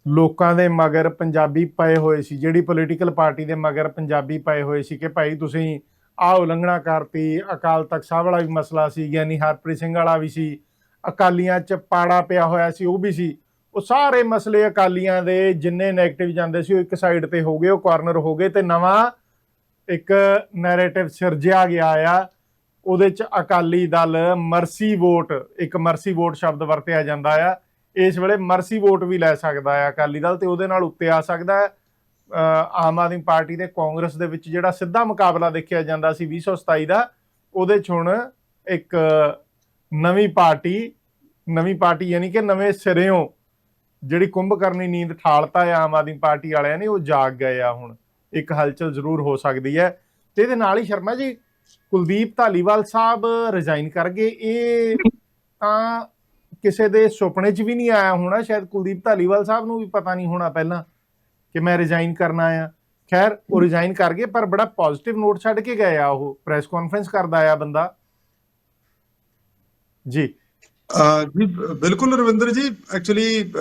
[SPEAKER 2] ਲੋਕਾਂ ਦੇ ਮਗਰ ਪੰਜਾਬੀ ਪਏ ਹੋਏ ਸੀ, ਜਿਹੜੀ ਪੋਲੀਟੀਕਲ ਪਾਰਟੀ ਦੇ ਮਗਰ ਪੰਜਾਬੀ ਪਏ ਹੋਏ ਸੀ ਕਿ ਭਾਈ ਤੁਸੀਂ ਆਹ ਉਲੰਘਣਾ ਕਰਤੀ, ਅਕਾਲ ਤਖਤ ਸਾਹਿਬ ਵਾਲਾ ਵੀ ਮਸਲਾ ਸੀ ਗਿਆਨੀ ਹਰਪ੍ਰੀਤ ਸਿੰਘ ਵਾਲਾ ਵੀ ਸੀ, ਅਕਾਲੀਆਂ 'ਚ ਪਾੜਾ ਪਿਆ ਹੋਇਆ ਸੀ, ਉਹ ਵੀ ਸੀ। ਉਹ ਸਾਰੇ ਮਸਲੇ ਅਕਾਲੀਆਂ ਦੇ ਜਿੰਨੇ 네ਗੇਟਿਵ ਜਾਂਦੇ ਸੀ, ਉਹ ਇੱਕ ਸਾਈਡ ਤੇ ਹੋ ਗਏ, ਉਹ ਕਾਰਨਰ ਹੋ ਗਏ ਤੇ ਨਵਾਂ ਇੱਕ ਨੈਰੇਟਿਵ ਸਿਰਜਿਆ ਗਿਆ ਆ। ਉਹਦੇ ਚ ਅਕਾਲੀ ਦਲ ਮਰਸੀ ਵੋਟ, ਇੱਕ ਮਰਸੀ ਵੋਟ ਸ਼ਬਦ ਵਰਤਿਆ ਜਾਂਦਾ ਆ। ਇਸ ਵੇਲੇ ਮਰਸੀ ਵੋਟ ਵੀ ਲੈ ਸਕਦਾ ਆ ਅਕਾਲੀ ਦਲ ਤੇ ਉਹਦੇ ਨਾਲ ਉੱਤੇ ਆ ਸਕਦਾ ਹੈ। ਆਮ ਆਦਮੀ ਪਾਰਟੀ ਦੇ ਕਾਂਗਰਸ ਦੇ ਵਿੱਚ ਜਿਹੜਾ ਸਿੱਧਾ ਮੁਕਾਬਲਾ ਦੇਖਿਆ ਜਾਂਦਾ ਸੀ 2027 ਦਾ, ਉਹਦੇ ਚ ਹੁਣ ਇੱਕ ਨਵੀਂ ਪਾਰਟੀ ਨਵੀਂ ਪਾਰਟੀ ਯਾਨੀ ਕਿ ਨਵੇਂ ਸਿਰਿਓਂ ਜਿਹੜੀ ਕੁੰਭਕਰਨੀ ਨੀਂਦ ਠਾਲਤਾ ਹੈ ਆਮ ਆਦਮੀ ਪਾਰਟੀ ਵਾਲਿਆਂ ਨੇ, ਉਹ ਜਾਗ ਗਏ ਆ ਹੁਣ। ਇੱਕ ਹਲਚਲ ਜ਼ਰੂਰ ਹੋ ਸਕਦੀ ਹੈ। ਤੇ ਇਹਦੇ ਨਾਲ ਹੀ ਸ਼ਰਮਾ ਜੀ, ਕੁਲਦੀਪ ਧਾਲੀਵਾਲ ਸਾਹਿਬ ਰਿਜ਼ਾਈਨ ਕਰ ਗਏ। ਇਹ ਤਾਂ ਕਿਸੇ ਦੇ ਸੁਪਨੇ 'ਚ ਵੀ ਨਹੀਂ ਆਇਆ ਹੋਣਾ, ਸ਼ਾਇਦ ਕੁਲਦੀਪ ਧਾਲੀਵਾਲ ਸਾਹਿਬ ਨੂੰ ਵੀ ਪਤਾ ਨਹੀਂ ਹੋਣਾ ਪਹਿਲਾਂ ਕਿ ਮੈਂ ਰਿਜ਼ਾਈਨ ਕਰਨਾ ਆ ਖੈਰ, ਉਹ ਰਿਜ਼ਾਈਨ ਕਰ ਗਏ, ਪਰ ਬੜਾ ਪੋਜ਼ਿਟਿਵ ਨੋਟ ਛੱਡ ਕੇ ਗਏ ਆ ਉਹ ਪ੍ਰੈਸ ਕਾਨਫਰੰਸ ਕਰਦਾ ਆ ਬੰਦਾ। ਜੀ।
[SPEAKER 1] ਜੀ, ਬਿਲਕੁਲ ਰਵਿੰਦਰ ਜੀ ਐਕਚੁਅਲੀ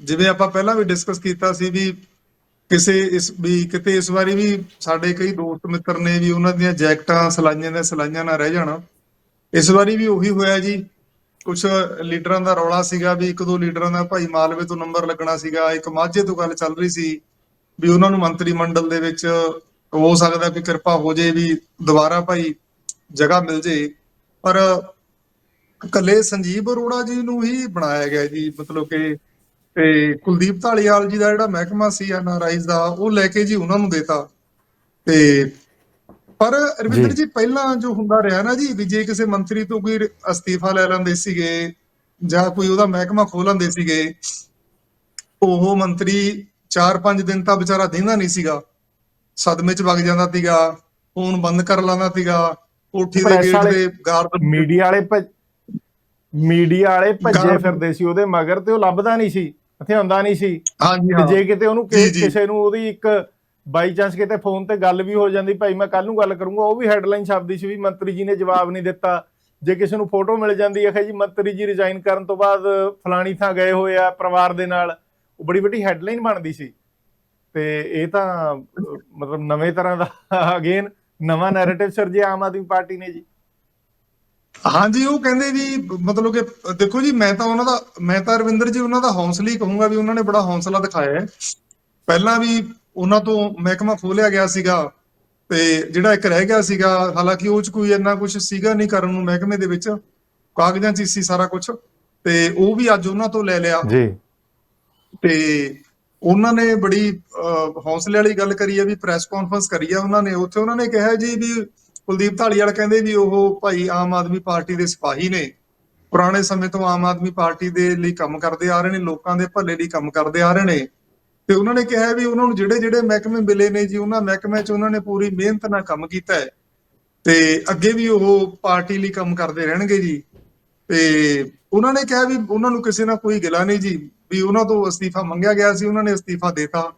[SPEAKER 1] ਜਿਵੇਂ ਆਪਾਂ ਪਹਿਲਾਂ ਵੀ ਡਿਸਕਸ ਕੀਤਾ ਸੀ ਵੀ ਕਿਸੇ ਇਸ, ਵੀ ਕਿਤੇ ਇਸ ਵਾਰੀ ਵੀ ਸਾਡੇ ਕਈ ਦੋਸਤ ਮਿੱਤਰ ਨੇ ਵੀ ਉਹਨਾਂ ਦੀਆਂ ਜੈਕਟਾਂ, ਸਲਾਈਆਂ ਦੇ ਸਲਾਈਆਂ ਨਾ ਰਹਿ ਜਾਣਾ। ਇਸ ਵਾਰੀ ਵੀ ਉਹੀ ਹੋਇਆ ਜੀ। ਕੁਝ ਲੀਡਰਾਂ ਦਾ ਰੌਲਾ ਸੀਗਾ ਵੀ ਇੱਕ ਦੋ ਲੀਡਰਾਂ ਦਾ ਭਾਈ ਮਾਲਵੇ ਤੋਂ ਨੰਬਰ ਲੱਗਣਾ ਸੀਗਾ, ਇੱਕ ਮਾਝੇ ਤੋਂ ਗੱਲ ਚੱਲ ਰਹੀ ਸੀ ਵੀ ਉਹਨਾਂ ਨੂੰ ਮੰਤਰੀ ਮੰਡਲ ਦੇ ਵਿੱਚ ਹੋ ਸਕਦਾ ਵੀ ਕਿਰਪਾ ਹੋ ਜੇ ਵੀ ਦੁਬਾਰਾ ਭਾਈ ਜਗ੍ਹਾ ਮਿਲ ਜੇ। ਪਰ ਕੱਲੇ ਸੰਜੀਵ ਅਰੋੜਾ ਜੀ ਨੂੰ ਹੀ ਬਣਾਇਆ ਗਿਆ ਜੀ, ਮਤਲਬ ਕਿ ਤੇ ਕੁਲਦੀਪ ਢਾਲੀਵਾਲ ਜੀ ਦਾ ਜਿਹੜਾ ਮਹਿਕਮਾ ਸੀ ਐਨਆਰਆਈਜ਼ ਦਾ, ਉਹ ਲੈ ਕੇ ਜੀ ਉਹਨਾਂ ਨੂੰ ਦੇਤਾ। ਤੇ ਪਰ ਰਵਿੰਦਰ ਜੀ। ਪਹਿਲਾਂ ਜੋ ਹੁੰਦਾ ਰਿਹਾ ਨਾ ਜੀ ਵੀ ਜੇ ਕਿਸੇ ਮੰਤਰੀ ਤੋਂ ਕੋਈ ਅਸਤੀਫਾ ਲੈ ਲੈਂਦੇ ਸੀਗੇ ਜਾਂ ਕੋਈ ਉਹਦਾ ਮਹਿਕਮਾ ਖੋਲ ਲੈਂਦੇ ਸੀਗੇ ਉਹ ਮੰਤਰੀ 4-5 ਦਿਨ ਤਾਂ ਵਿਚਾਰਾ ਦਿੰਦਾ ਨਹੀਂ ਸੀਗਾ। ਸਦਮੇ ਚ ਵਗ ਜਾਂਦਾ ਸੀਗਾ ਫੋਨ ਬੰਦ ਕਰ ਲੈਂਦਾ ਸੀਗਾ ਕੋਠੀ ਦੇ ਗੇਟ ਦੇ ਗਾਰਡ
[SPEAKER 2] ਮੀਡੀਆ ਵਾਲੇ ਭੱਜ- ਮੀਡੀਆ ਵਾਲੇ ਭੱਜੇ ਫਿਰਦੇ ਸੀ ਉਹਦੇ ਮਗਰ ਤੇ ਉਹ ਲੱਭਦਾ ਨਹੀਂ ਸੀ ਇੱਥੇ ਹੁੰਦਾ ਨਹੀਂ ਸੀ।
[SPEAKER 1] ਹਾਂਜੀ
[SPEAKER 2] ਜੇ ਕਿਤੇ ਉਹਨੂੰ। ਕਿਸੇ ਨੂੰ ਉਹਦੀ ਇੱਕ ਬਾਈ ਚਾਂਸ ਕਿਤੇ ਫੋਨ ਤੇ ਗੱਲ ਵੀ ਹੋ ਜਾਂਦੀ, ਭਾਈ ਮੈਂ ਕੱਲ ਨੂੰ ਗੱਲ ਕਰੂੰਗਾ, ਉਹ ਵੀ ਹੈਡਲਾਈਨ ਛਾਪਦੀ ਸੀ ਵੀ ਮੰਤਰੀ ਜੀ ਨੇ ਜਵਾਬ ਨਹੀਂ ਦਿੱਤਾ। ਜੇ ਕਿਸੇ ਨੂੰ ਫੋਟੋ ਮਿਲ ਜਾਂਦੀ ਹੈ ਜੀ ਮੰਤਰੀ ਜੀ ਰਿਜ਼ਾਈਨ ਕਰਨ ਤੋਂ ਬਾਅਦ ਫਲਾਣੀ ਥਾਂ ਗਏ ਹੋਏ ਆ ਪਰਿਵਾਰ ਦੇ ਨਾਲ, ਉਹ ਬੜੀ ਵੱਡੀ ਹੈਡਲਾਈਨ ਬਣਦੀ ਸੀ। ਤੇ ਇਹ ਤਾਂ, ਮਤਲਬ ਨਵੇਂ ਤਰ੍ਹਾਂ ਦਾ ਅਗੇਨ ਨਵਾਂ ਨੈਰੇਟਿਵ ਸਿਰਜਿਆ ਆਮ ਆਦਮੀ ਪਾਰਟੀ ਨੇ ਜੀ।
[SPEAKER 1] ਹਾਂਜੀ, ਉਹ ਕਹਿੰਦੇ ਵੀ ਮਤਲਬ ਕਿ ਦੇਖੋ ਜੀ, ਮੈਂ ਤਾਂ ਉਹਨਾਂ ਦਾ, ਮੈਂ ਤਾਂ ਰਵਿੰਦਰ ਜੀ ਉਹਨਾਂ ਦਾ ਹੌਸਲਾ ਹੀ ਕਹੂੰਗਾ ਵੀ ਉਹਨਾਂ ਨੇ ਬੜਾ ਹੌਸਲਾ ਦਿਖਾਇਆ ਹੈ। ਪਹਿਲਾਂ ਵੀ ਉਹਨਾਂ ਤੋਂ ਮਹਿਕਮਾ ਖੋਲਿਆ ਗਿਆ ਸੀਗਾ ਤੇ ਜਿਹੜਾ ਇੱਕ ਰਹਿ ਗਿਆ ਸੀਗਾ ਹਾਲਾਂਕਿ ਉਹ ਚ ਕੋਈ ਇੰਨਾ ਕੁਝ ਸੀਗਾ ਨਹੀਂ ਕਰਨ ਨੂੰ ਮਹਿਕਮੇ ਦੇ ਵਿੱਚ ਕਾਗਜ਼ਾਂ 'ਚ ਸੀ ਸਾਰਾ ਕੁਝ ਤੇ ਉਹ ਵੀ ਅੱਜ ਉਹਨਾਂ ਤੋਂ ਲੈ ਲਿਆ।
[SPEAKER 2] ਜੀ।
[SPEAKER 1] ਤੇ ਉਹਨਾਂ ਨੇ ਬੜੀ ਹੌਸਲੇ ਵਾਲੀ ਗੱਲ ਕਰੀ ਹੈ ਵੀ ਪ੍ਰੈਸ ਕਾਨਫਰੰਸ ਕਰੀ ਹੈ ਉਹਨਾਂ ਨੇ ਉੱਥੇ ਉਹਨਾਂ ਨੇ ਕਿਹਾ ਜੀ ਵੀ ਕੁਲਦੀਪ ਢਾਲੀਵਾਲ ਕਹਿੰਦੇ ਵੀ ਉਹ ਭਾਈ ਆਮ ਆਦਮੀ ਪਾਰਟੀ ਦੇ ਸਿਪਾਹੀ ਨੇ ਪੁਰਾਣੇ ਸਮੇਂ ਤੋਂ ਆਮ ਆਦਮੀ ਪਾਰਟੀ ਦੇ ਲਈ ਕੰਮ ਕਰਦੇ ਆ ਰਹੇ ਨੇ ਲੋਕਾਂ ਦੇ ਭਲੇ ਲਈ ਕੰਮ ਕਰਦੇ ਆ ਰਹੇ ਨੇ। ਤੇ ਉਹਨਾਂ ਨੇ ਕਿਹਾ ਵੀ ਉਹਨਾਂ ਨੂੰ ਜਿਹੜੇ ਜਿਹੜੇ ਮਹਿਕਮੇ ਮਿਲੇ ਨੇ ਜੀ ਉਹਨਾਂ ਮਹਿਕਮੇ 'ਚ ਉਹਨਾਂ ਨੇ ਪੂਰੀ ਮਿਹਨਤ ਨਾਲ ਕੰਮ ਕੀਤਾ ਹੈ। ਤੇ ਅੱਗੇ ਵੀ ਉਹ ਪਾਰਟੀ ਲਈ ਕੰਮ ਕਰਦੇ ਰਹਿਣਗੇ ਜੀ। ਤੇ ਉਹਨਾਂ ਨੇ ਕਿਹਾ ਵੀ ਉਹਨਾਂ ਨੂੰ ਕਿਸੇ ਨਾਲ ਕੋਈ ਗਿਲਾ ਨਹੀਂ ਜੀ ਵੀ ਉਹਨਾਂ ਤੋਂ ਅਸਤੀਫਾ ਮੰਗਿਆ ਗਿਆ ਸੀ ਉਹਨਾਂ ਨੇ ਅਸਤੀਫਾ ਦਿੱਤਾ।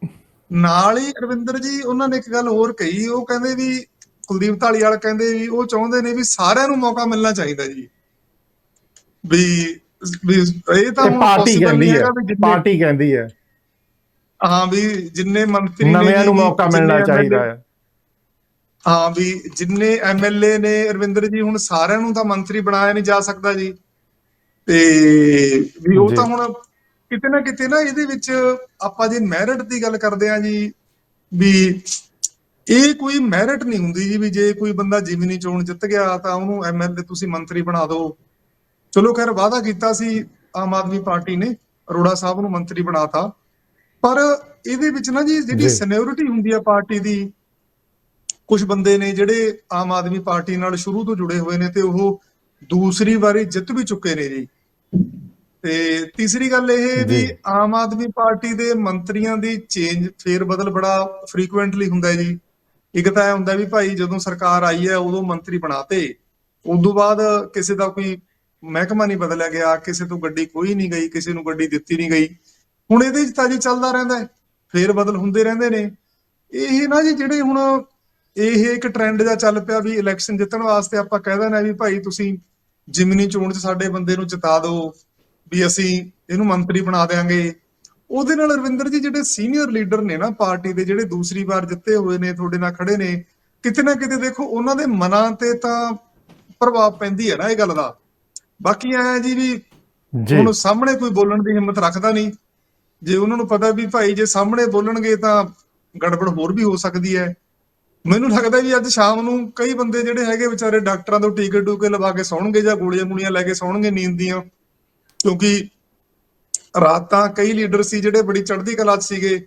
[SPEAKER 1] ਨਾਲ ਹੀ ਰਵਿੰਦਰ ਜੀ ਉਹਨਾਂ ਨੇ ਇੱਕ ਗੱਲ ਹੋਰ ਕਹੀ ਉਹ ਕਹਿੰਦੇ ਵੀ ਕੁਲਦੀਪ ਢਾਲੀਵਾਲ ਕਹਿੰਦੇ ਵੀ ਉਹ ਚਾਹੁੰਦੇ ਨੇ ਵੀ ਸਾਰਿਆਂ ਨੂੰ ਮੌਕਾ ਮਿਲਣਾ ਚਾਹੀਦਾ ਜੀ। ਵੀ ਵੀ ਇਹ ਤਾਂ
[SPEAKER 2] ਪਾਰਟੀ ਕਹਿੰਦੀ ਹੈ ਪਾਰਟੀ ਕਹਿੰਦੀ ਹੈ।
[SPEAKER 1] ਹਾਂ ਵੀ ਜਿੰਨੇ ਮੰਤਰੀ ਨੇ
[SPEAKER 2] ਨਵਿਆਂ ਨੂੰ ਮੌਕਾ ਮਿਲਣਾ ਚਾਹੀਦਾ ਹੈ।
[SPEAKER 1] ਹਾਂ ਵੀ ਜਿੰਨੇ ਐਮਐਲਏ ਨੇ ਰਵਿੰਦਰ ਜੀ ਹੁਣ ਸਾਰਿਆਂ ਨੂੰ ਤਾਂ ਮੰਤਰੀ ਬਣਾਇਆ ਨਹੀਂ ਜਾ ਸਕਦਾ ਜੀ। ਤੇ ਵੀ ਉਹ। ਤਾਂ ਹੁਣ ਕਿਤੇ ਨਾ ਕਿਤੇ ਨਾ ਇਹਦੇ ਵਿੱਚ ਆਪਾਂ ਜੇ ਮੈਰਿਟ ਦੀ ਗੱਲ ਕਰਦੇ ਆ ਜੀ ਵੀ ਇਹ ਕੋਈ ਮੈਰਿਟ ਨਹੀਂ ਹੁੰਦੀ ਜੀ ਵੀ ਜੇ ਕੋਈ ਬੰਦਾ ਜਿਮਨੀ ਚੋਣ ਜਿੱਤ ਗਿਆ ਤਾਂ ਉਹਨੂੰ ਐਮਐਲਏ ਤੁਸੀਂ ਮੰਤਰੀ ਬਣਾ ਦਿਓ। ਚਲੋ ਖੈਰ ਵਾਅਦਾ ਕੀਤਾ ਸੀ ਆਮ ਆਦਮੀ ਪਾਰਟੀ ਨੇ ਅਰੋੜਾ ਸਾਹਿਬ ਨੂੰ ਮੰਤਰੀ ਬਣਾਤਾ। ਪਰ ਇਹਦੇ ਵਿੱਚ ਨਾ ਜੀ ਜਿਹੜੀ। ਸੀਨੀਅਰਿਟੀ ਹੁੰਦੀ ਆ ਪਾਰਟੀ ਦੀ ਕੁਝ ਬੰਦੇ ਨੇ ਜਿਹੜੇ ਆਮ ਆਦਮੀ ਪਾਰਟੀ ਨਾਲ ਸ਼ੁਰੂ ਤੋਂ ਜੁੜੇ ਹੋਏ ਨੇ ਤੇ ਉਹ ਦੂਸਰੀ ਵਾਰੀ ਜਿੱਤ ਵੀ ਚੁੱਕੇ ਨੇ ਜੀ ਤੇ ਤੀਸਰੀ ਗੱਲ ਇਹ ਵੀ। ਆਮ ਆਦਮੀ ਪਾਰਟੀ ਦੇ ਮੰਤਰੀਆਂ ਦੀ ਚੇਂਜ ਫੇਰ ਬਦਲ ਬੜਾ ਫ੍ਰੀਕੁਐਂਟਲੀ ਹੁੰਦਾ ਹੈ ਜੀ ਇੱਕ ਤਾਂ ਇਹ ਹੁੰਦਾ ਵੀ ਭਾਈ ਜਦੋਂ ਸਰਕਾਰ ਆਈ ਹੈ ਉਦੋਂ ਮੰਤਰੀ ਬਣਾਤੇ ਉਦੋਂ ਬਾਅਦ ਕਿਸੇ ਦਾ ਕੋਈ ਮਹਿਕਮਾ ਨਹੀਂ ਬਦਲਿਆ ਗਿਆ ਕਿਸੇ ਤੋਂ ਗੱਡੀ ਕੋਈ ਨਹੀਂ ਗਈ ਕਿਸੇ ਨੂੰ ਗੱਡੀ ਦਿੱਤੀ ਨਹੀਂ ਗਈ ਹੁਣ ਇਹਦੇ ਚ ਤਾਂ ਜੀ ਚੱਲਦਾ ਰਹਿੰਦਾ ਫੇਰ ਬਦਲ ਹੁੰਦੇ ਰਹਿੰਦੇ ਨੇ। ਇਹ ਨਾ ਜੀ ਜਿਹੜੇ ਹੁਣ ਇਹ ਇੱਕ ਟ੍ਰੈਂਡ ਦਾ ਚੱਲ ਪਿਆ ਵੀ ਇਲੈਕਸ਼ਨ ਜਿੱਤਣ ਵਾਸਤੇ ਆਪਾਂ ਕਹਿ ਦਿੰਦੇ ਆ ਵੀ ਭਾਈ ਤੁਸੀਂ ਜਿਮਨੀ ਚੋਣ 'ਚ ਸਾਡੇ ਬੰਦੇ ਨੂੰ ਜਿਤਾ ਦਿਓ ਵੀ ਅਸੀਂ ਇਹਨੂੰ ਮੰਤਰੀ ਬਣਾ ਦੇਾਂਗੇ ਉਹਦੇ ਨਾਲ ਰਵਿੰਦਰ ਜੀ ਜਿਹੜੇ ਸੀਨੀਅਰ ਲੀਡਰ ਨੇ ਨਾ ਪਾਰਟੀ ਦੇ ਜਿਹੜੇ ਦੂਸਰੀ ਵਾਰ ਜਿੱਤੇ ਹੋਏ ਨੇ ਤੁਹਾਡੇ ਨਾਲ ਖੜੇ ਨੇ ਕਿਤੇ ਨਾ ਕਿਤੇ ਦੇਖੋ ਉਹਨਾਂ ਦੇ ਮਨਾਂ ਤੇ ਤਾਂ ਪ੍ਰਭਾਵ ਪੈਂਦੀ ਹੈ ਨਾ ਇਹ ਗੱਲ ਦਾ। ਬਾਕੀ ਐ ਜੀ ਵੀ ਹੁਣ ਸਾਹਮਣੇ ਕੋਈ ਬੋਲਣ ਦੀ ਹਿੰਮਤ ਰੱਖਦਾ ਨਹੀਂ। ਜੇ ਉਹਨਾਂ ਨੂੰ ਪਤਾ ਵੀ ਭਾਈ ਜੇ ਸਾਹਮਣੇ ਬੋਲਣਗੇ ਤਾਂ ਗੜਬੜ ਹੋਰ ਵੀ ਹੋ ਸਕਦੀ ਹੈ। ਮੈਨੂੰ ਲੱਗਦਾ ਵੀ ਅੱਜ ਸ਼ਾਮ ਨੂੰ ਕਈ ਬੰਦੇ ਜਿਹੜੇ ਹੈਗੇ ਵਿਚਾਰੇ ਡਾਕਟਰਾਂ ਤੋਂ ਟੀਕੇ ਟੂਕੇ ਲਵਾ ਕੇ ਸੌਣਗੇ ਜਾਂ ਗੋਲੀਆਂ ਗੋਲੀਆਂ ਲੈ ਕੇ ਸੌਣਗੇ ਨੀਂਦ ਦੀਆਂ ਕਿਉਂਕਿ ਰਾਤ ਤਾਂ ਕਈ ਲੀਡਰ ਸੀ ਜਿਹੜੇ ਬੜੀ ਚੜ੍ਹਦੀ ਕਲਾ 'ਚ ਸੀਗੇ।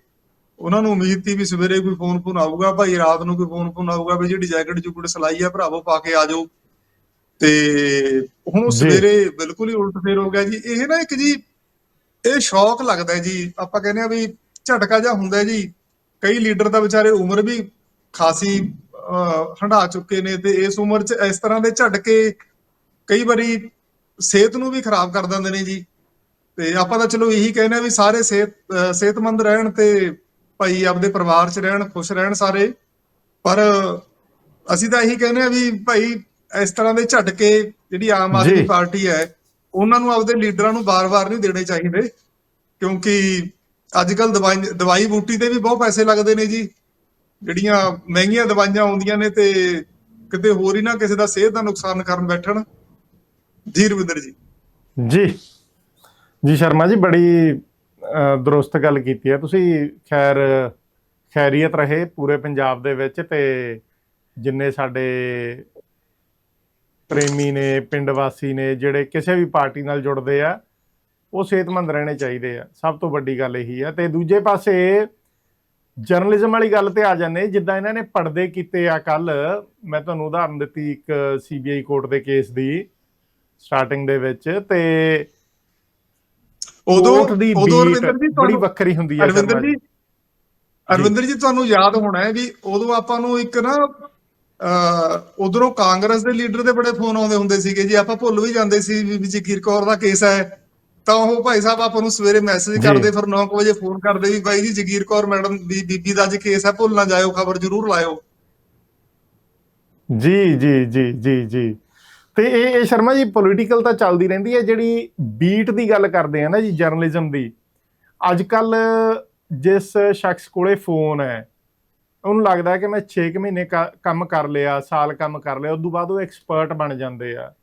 [SPEAKER 1] ਉਹਨਾਂ ਨੂੰ ਉਮੀਦ ਸੀ ਵੀ ਸਵੇਰੇ ਕੋਈ ਫੋਨ ਫੋਨ ਆਊਗਾ ਭਾਈ ਰਾਤ ਨੂੰ ਕੋਈ ਫੋਨ ਫੋਨ ਆਊਗਾ ਵੀ ਜਿਹੜੀ ਜੈਕਟ ਜੁਕਟ ਸਲਾਈ ਆ ਭਰਾਵੋ ਪਾ ਕੇ ਆ ਜਾਓ। ਤੇ ਹੁਣ ਉਹ। ਸਵੇਰੇ ਬਿਲਕੁਲ ਹੀ ਉਲਟ ਫੇਰ ਹੋ ਗਿਆ ਜੀ। ਇਹ ਨਾ ਇੱਕ ਜੀ ਇਹ ਸ਼ੌਕ ਲੱਗਦਾ ਜੀ। ਆਪਾਂ ਕਹਿੰਦੇ ਆ ਵੀ ਝਟਕਾ ਜਿਹਾ ਹੁੰਦਾ ਜੀ। ਕਈ ਲੀਡਰ ਦਾ ਵਿਚਾਰੇ ਉਮਰ ਵੀ ਖਾਸੀ ਹੰਢਾ ਚੁੱਕੇ ਨੇ ਤੇ ਇਸ ਉਮਰ 'ਚ ਇਸ ਤਰ੍ਹਾਂ ਦੇ ਝਟਕੇ ਕਈ ਵਾਰੀ ਸਿਹਤ ਨੂੰ ਵੀ ਖਰਾਬ ਕਰ ਦਿੰਦੇ ਨੇ ਜੀ। ਤੇ ਆਪਾਂ ਤਾਂ ਚਲੋ ਇਹੀ ਕਹਿੰਦੇ ਆ ਵੀ ਸਾਰੇ ਸਿਹਤ ਸਿਹਤਮੰਦ ਰਹਿਣ ਤੇ ਭਾਈ ਆਪਦੇ ਪਰਿਵਾਰ 'ਚ ਰਹਿਣ ਖੁਸ਼ ਰਹਿਣ ਸਾਰੇ। ਪਰ ਅਸੀਂ ਤਾਂ ਇਹੀ ਕਹਿੰਦੇ ਆ ਵੀ ਭਾਈ ਇਸ ਤਰ੍ਹਾਂ ਦੇ ਝਟਕੇ ਜਿਹੜੀ ਆਮ ਆਦਮੀ
[SPEAKER 2] ਜੀ।
[SPEAKER 1] ਪਾਰਟੀ ਹੈ ਉਹਨਾਂ ਨੂੰ ਆਪਦੇ ਲੀਡਰਾਂ ਨੂੰ ਵਾਰ-ਵਾਰ ਨਹੀਂ ਦੇਣੇ ਚਾਹੀਦੇ, ਕਿਉਂਕਿ ਅੱਜ ਕੱਲ ਦਵਾਈ ਦਵਾਈ ਬੂਟੀ ਤੇ ਵੀ ਬਹੁਤ ਪੈਸੇ ਲੱਗਦੇ ਨੇ ਜੀ। ਜਿਹੜੀਆਂ ਮਹਿੰਗੀਆਂ ਦਵਾਈਆਂ ਆਉਂਦੀਆਂ ਨੇ ਤੇ ਕਿਤੇ ਹੋਰ ਹੀ ਨਾ ਕਿਸੇ ਦਾ ਸਿਹਤ ਦਾ ਨੁਕਸਾਨ ਕਰਨ ਬੈਠਣ। ਜੀ ਰਵਿੰਦਰ ਜੀ।
[SPEAKER 2] ਜੀ। ਜੀ ਸ਼ਰਮਾ ਜੀ, ਬੜੀ ਦਰੁਸਤ ਗੱਲ ਕੀਤੀ ਹੈ। ਤੁਸੀਂ ਖੈਰ, ਖੈਰੀਅਤ ਰਹੇ ਪੂਰੇ ਪੰਜਾਬ ਦੇ ਵਿੱਚ ਤੇ ਜਿੰਨੇ ਸਾਡੇ ਪ੍ਰੇਮੀ ਨੇ ਪਿੰਡ ਵਾਸੀ ਨੇ ਜਿਹੜੇ ਕਿਸੇ ਵੀ ਪਾਰਟੀ ਨਾਲ ਜੁੜਦੇ ਆ ਉਹ ਸਿਹਤਮੰਦ ਰਹਿਣੇ ਚਾਹੀਦੇ ਆ। ਸਭ ਤੋਂ ਵੱਡੀ ਗੱਲ ਇਹੀ ਆ। ਤੇ ਦੂਜੇ ਪਾਸੇ ਜਰਨਲਿਜ਼ਮ ਵਾਲੀ ਗੱਲ ਤੇ ਆ ਜਾਂਦੇ। ਜਿੱਦਾਂ ਇਹਨਾਂ ਨੇ ਪਰਦੇ ਕੀਤੇ ਆ ਕੱਲ ਮੈਂ ਤੁਹਾਨੂੰ ਉਦਾਹਰਨ ਦਿੱਤੀ ਇੱਕ ਸੀਬੀਆਈ ਕੋਰਟ ਦੇ ਕੇਸ ਦੀ ਸਟਾਰਟਿੰਗ ਦੇ ਵਿੱਚ। ਤੇ
[SPEAKER 1] ਉਦੋਂ ਉਦੋਂ ਰਵਿੰਦਰ ਜੀ
[SPEAKER 2] ਬੜੀ ਵੱਖਰੀ ਹੁੰਦੀ ਹੈ
[SPEAKER 1] ਅਰਵਿੰਦਰ
[SPEAKER 2] ਸ਼ਰਮਾ
[SPEAKER 1] ਜੀ ਅਰਵਿੰਦਰ ਜੀ ਤੁਹਾਨੂੰ ਯਾਦ ਹੋਣਾ ਹੈ ਵੀ ਉਦੋਂ ਆਪਾਂ ਨੂੰ ਇੱਕ ਨਾ ਉਧਰੋਂ ਕਾਂਗਰਸ ਦੇ ਲੀਡਰ ਦੇ ਬੜੇ ਫੋਨ ਆਉਂਦੇ ਹੁੰਦੇ ਸੀਗੇ ਜੀ ਆਪਾਂ ਭੁੱਲ ਵੀ ਜਾਂਦੇ ਸੀ ਵੀ ਜਗੀਰ ਕੌਰ ਦਾ ਕੇਸ ਹੈ। ਤਾਂ ਉਹ ਭਾਈ ਸਾਹਿਬ ਆਪਾਂ ਨੂੰ ਸਵੇਰੇ ਮੈਸੇਜ। ਕਰਦੇ ਫਿਰ 9 ਵਜੇ ਫੋਨ ਕਰਦੇ ਵੀ ਬਾਈ ਜੀ ਜਗੀਰ ਕੌਰ ਮੈਡਮ ਦੀ ਬੀਬੀ ਦਾ ਅੱਜ ਕੇਸ ਹੈ ਭੁੱਲ ਨਾ ਜਾਇਓ ਖਬਰ ਜ਼ਰੂਰ ਲਾਇਓ।
[SPEAKER 2] ਜੀ ਜੀ ਜੀ ਜੀ ਜੀ। ਤੇ ਇਹ ਇਹ ਸ਼ਰਮਾ ਜੀ ਪੋਲੀਟੀਕਲ ਤਾਂ ਚੱਲਦੀ ਰਹਿੰਦੀ ਹੈ ਜਿਹੜੀ ਬੀਟ ਦੀ ਗੱਲ ਕਰਦੇ ਆ ਨਾ ਜੀ ਜਰਨਲਿਜ਼ਮ ਦੀ। ਅੱਜ ਕੱਲ ਜਿਸ ਸ਼ਖਸ ਕੋਲੇ ਫੋਨ ਹੈ ਉਹਨੂੰ ਲੱਗਦਾ ਕਿ ਮੈਂ 6 ਮਹੀਨੇ ਕ- ਕੰਮ ਕਰ ਲਿਆ, ਸਾਲ ਕੰਮ ਕਰ ਲਿਆ, ਉਦੋਂ ਬਾਅਦ ਉਹ ਐਕਸਪਰਟ ਬਣ ਜਾਂਦੇ ਆ।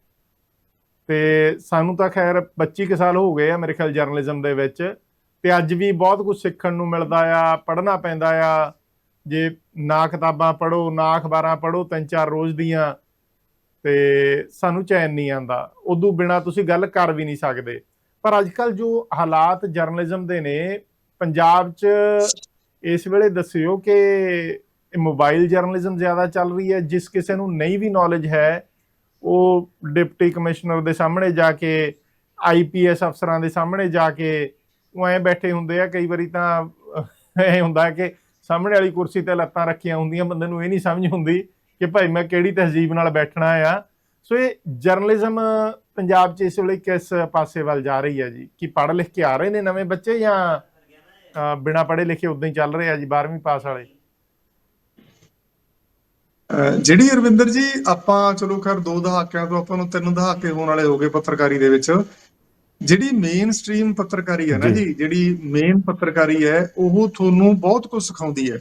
[SPEAKER 2] ਤੇ ਸਾਨੂੰ ਤਾਂ ਖੈਰ 25 ਕੁ ਸਾਲ ਹੋ ਗਏ ਆ ਮੇਰੇ ਖਿਆਲ ਜਰਨਲਿਜ਼ਮ ਦੇ ਵਿੱਚ, ਤੇ ਅੱਜ ਵੀ ਬਹੁਤ ਕੁਝ ਸਿੱਖਣ ਨੂੰ ਮਿਲਦਾ ਆ, ਪੜ੍ਹਨਾ ਪੈਂਦਾ ਆ। ਜੇ ਨਾ ਕਿਤਾਬਾਂ ਪੜ੍ਹੋ, ਨਾ ਅਖਬਾਰਾਂ ਪੜ੍ਹੋ, ਤਿੰਨ ਚਾਰ ਰੋਜ਼ ਦੀਆਂ, ਤੇ ਸਾਨੂੰ ਚੈਨ ਨਹੀਂ ਆਂਦਾ ਉਦੋਂ ਬਿਨਾ ਤੁਸੀਂ ਗੱਲ ਕਰ ਵੀ ਨਹੀਂ ਸਕਦੇ। ਪਰ ਅੱਜ ਕੱਲ ਜੋ ਹਾਲਾਤ ਜਰਨਲਿਜ਼ਮ ਦੇ ਨੇ, ਪੰਜਾਬ 'ਚ ਇਸ ਵੇਲੇ ਦੱਸਿਓ ਕਿ ਇਹ ਮੋਬਾਈਲ ਜਰਨਲਿਜ਼ਮ ਜ਼ਿਆਦਾ ਚੱਲ ਰਹੀ ਹੈ, ਜਿਸ ਕਿਸੇ ਨੂੰ ਨਹੀਂ ਵੀ ਨੌਲੇਜ ਹੈ, ਉਹ ਡਿਪਟੀ ਕਮਿਸ਼ਨਰ ਦੇ ਸਾਹਮਣੇ ਜਾ ਕੇ ਆਈਪੀਐਸ ਅਫਸਰਾਂ ਦੇ ਸਾਹਮਣੇ ਜਾ ਕੇ ਉਹ ਐਂ ਬੈਠੇ ਹੁੰਦੇ ਆ, ਕਈ ਵਾਰੀ ਤਾਂ ਇਹ ਹੁੰਦਾ ਕਿ ਸਾਹਮਣੇ ਵਾਲੀ ਕੁਰਸੀ ਤੇ ਲੱਤਾਂ ਰੱਖੀਆਂ ਹੁੰਦੀਆਂ, ਬੰਦੇ ਨੂੰ ਇਹ ਨਹੀਂ ਸਮਝ ਹੁੰਦੀ ਕਿ ਭਾਈ ਮੈਂ ਕਿਹੜੀ ਤਹਿਜ਼ੀਬ ਨਾਲ ਬੈਠਣਾ ਆ। ਸੋ ਇਹ ਜਰਨਲਿਜ਼ਮ ਪੰਜਾਬ 'ਚ ਇਸ ਵੇਲੇ ਕਿਸ ਪਾਸੇ ਵੱਲ ਜਾ ਰਹੀ ਹੈ ਜੀ? ਕੀ ਪੜ੍ਹ ਲਿਖ ਕੇ ਆ ਰਹੇ ਨੇ ਨਵੇਂ ਬੱਚੇ ਜਾਂ ਬਿਨਾਂ ਪੜ੍ਹੇ ਲਿਖੇ ਉਦਾਂ ਹੀ ਚੱਲ ਰਹੇ ਆ ਜੀ 12ਵੀਂ ਪਾਸ ਵਾਲੇ
[SPEAKER 1] ਜਿਹੜੀ ਅਰਵਿੰਦਰ ਜੀ ਆਪਾਂ ਚਲੋ ਖੈਰ ਦੋ ਦਹਾਕਿਆਂ ਤੋਂ ਆਪਾਂ ਨੂੰ ਤਿੰਨ ਦਹਾਕੇ ਹੋਣ ਵਾਲੇ ਹੋ ਗਏ ਪੱਤਰਕਾਰੀ ਦੇ ਵਿੱਚ ਜਿਹੜੀ ਮੇਨ ਸਟ੍ਰੀਮ ਪੱਤਰਕਾਰੀ ਹੈ ਨਾ
[SPEAKER 2] ਜੀ।
[SPEAKER 1] ਜਿਹੜੀ ਮੇਨ ਪੱਤਰਕਾਰੀ ਹੈ ਉਹ ਤੁਹਾਨੂੰ ਬਹੁਤ ਕੁਝ ਸਿਖਾਉਂਦੀ ਹੈ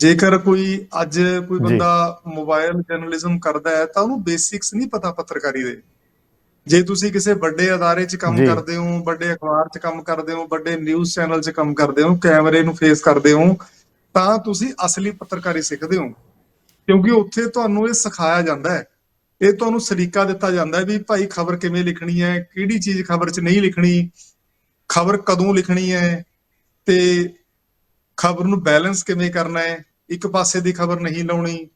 [SPEAKER 1] ਜੇਕਰ ਕੋਈ ਅੱਜ ਕੋਈ। ਬੰਦਾ ਮੋਬਾਈਲ ਜਰਨਲਿਜ਼ਮ ਕਰਦਾ ਹੈ ਤਾਂ ਉਹਨੂੰ ਬੇਸਿਕਸ ਨਹੀਂ ਪਤਾ ਪੱਤਰਕਾਰੀ ਦੇ ਜੇ ਤੁਸੀਂ ਕਿਸੇ ਵੱਡੇ ਅਦਾਰੇ 'ਚ ਕੰਮ। ਕਰਦੇ ਹੋ ਵੱਡੇ ਅਖਬਾਰ 'ਚ ਕੰਮ ਕਰਦੇ ਹੋ ਵੱਡੇ ਨਿਊਜ਼ ਚੈਨਲ 'ਚ ਕੰਮ ਕਰਦੇ ਹੋ ਕੈਮਰੇ ਨੂੰ ਫੇਸ ਕਰਦੇ ਹੋ ਤਾਂ ਤੁਸੀਂ ਅਸਲੀ ਪੱਤਰਕਾਰੀ ਸਿੱਖਦੇ ਹੋ ਕਿਉਂਕਿ ਉੱਥੇ ਤੁਹਾਨੂੰ ਇਹ ਸਿਖਾਇਆ ਜਾਂਦਾ ਹੈ ਇਹ ਤੁਹਾਨੂੰ ਸਲੀਕਾ ਦਿੱਤਾ ਜਾਂਦਾ ਹੈ ਵੀ ਭਾਈ ਖਬਰ ਕਿਵੇਂ ਲਿਖਣੀ ਹੈ ਕਿਹੜੀ ਚੀਜ਼ ਖਬਰ 'ਚ ਨਹੀਂ ਲਿਖਣੀ ਖਬਰ ਕਦੋਂ ਲਿਖਣੀ ਹੈ ਤੇ ਖਬਰ ਨੂੰ ਬੈਲੈਂਸ ਕਿਵੇਂ ਕਰਨਾ ਹੈ ਇੱਕ ਪਾਸੇ ਦੀ ਖਬਰ ਨਹੀਂ ਲਾਉਣੀ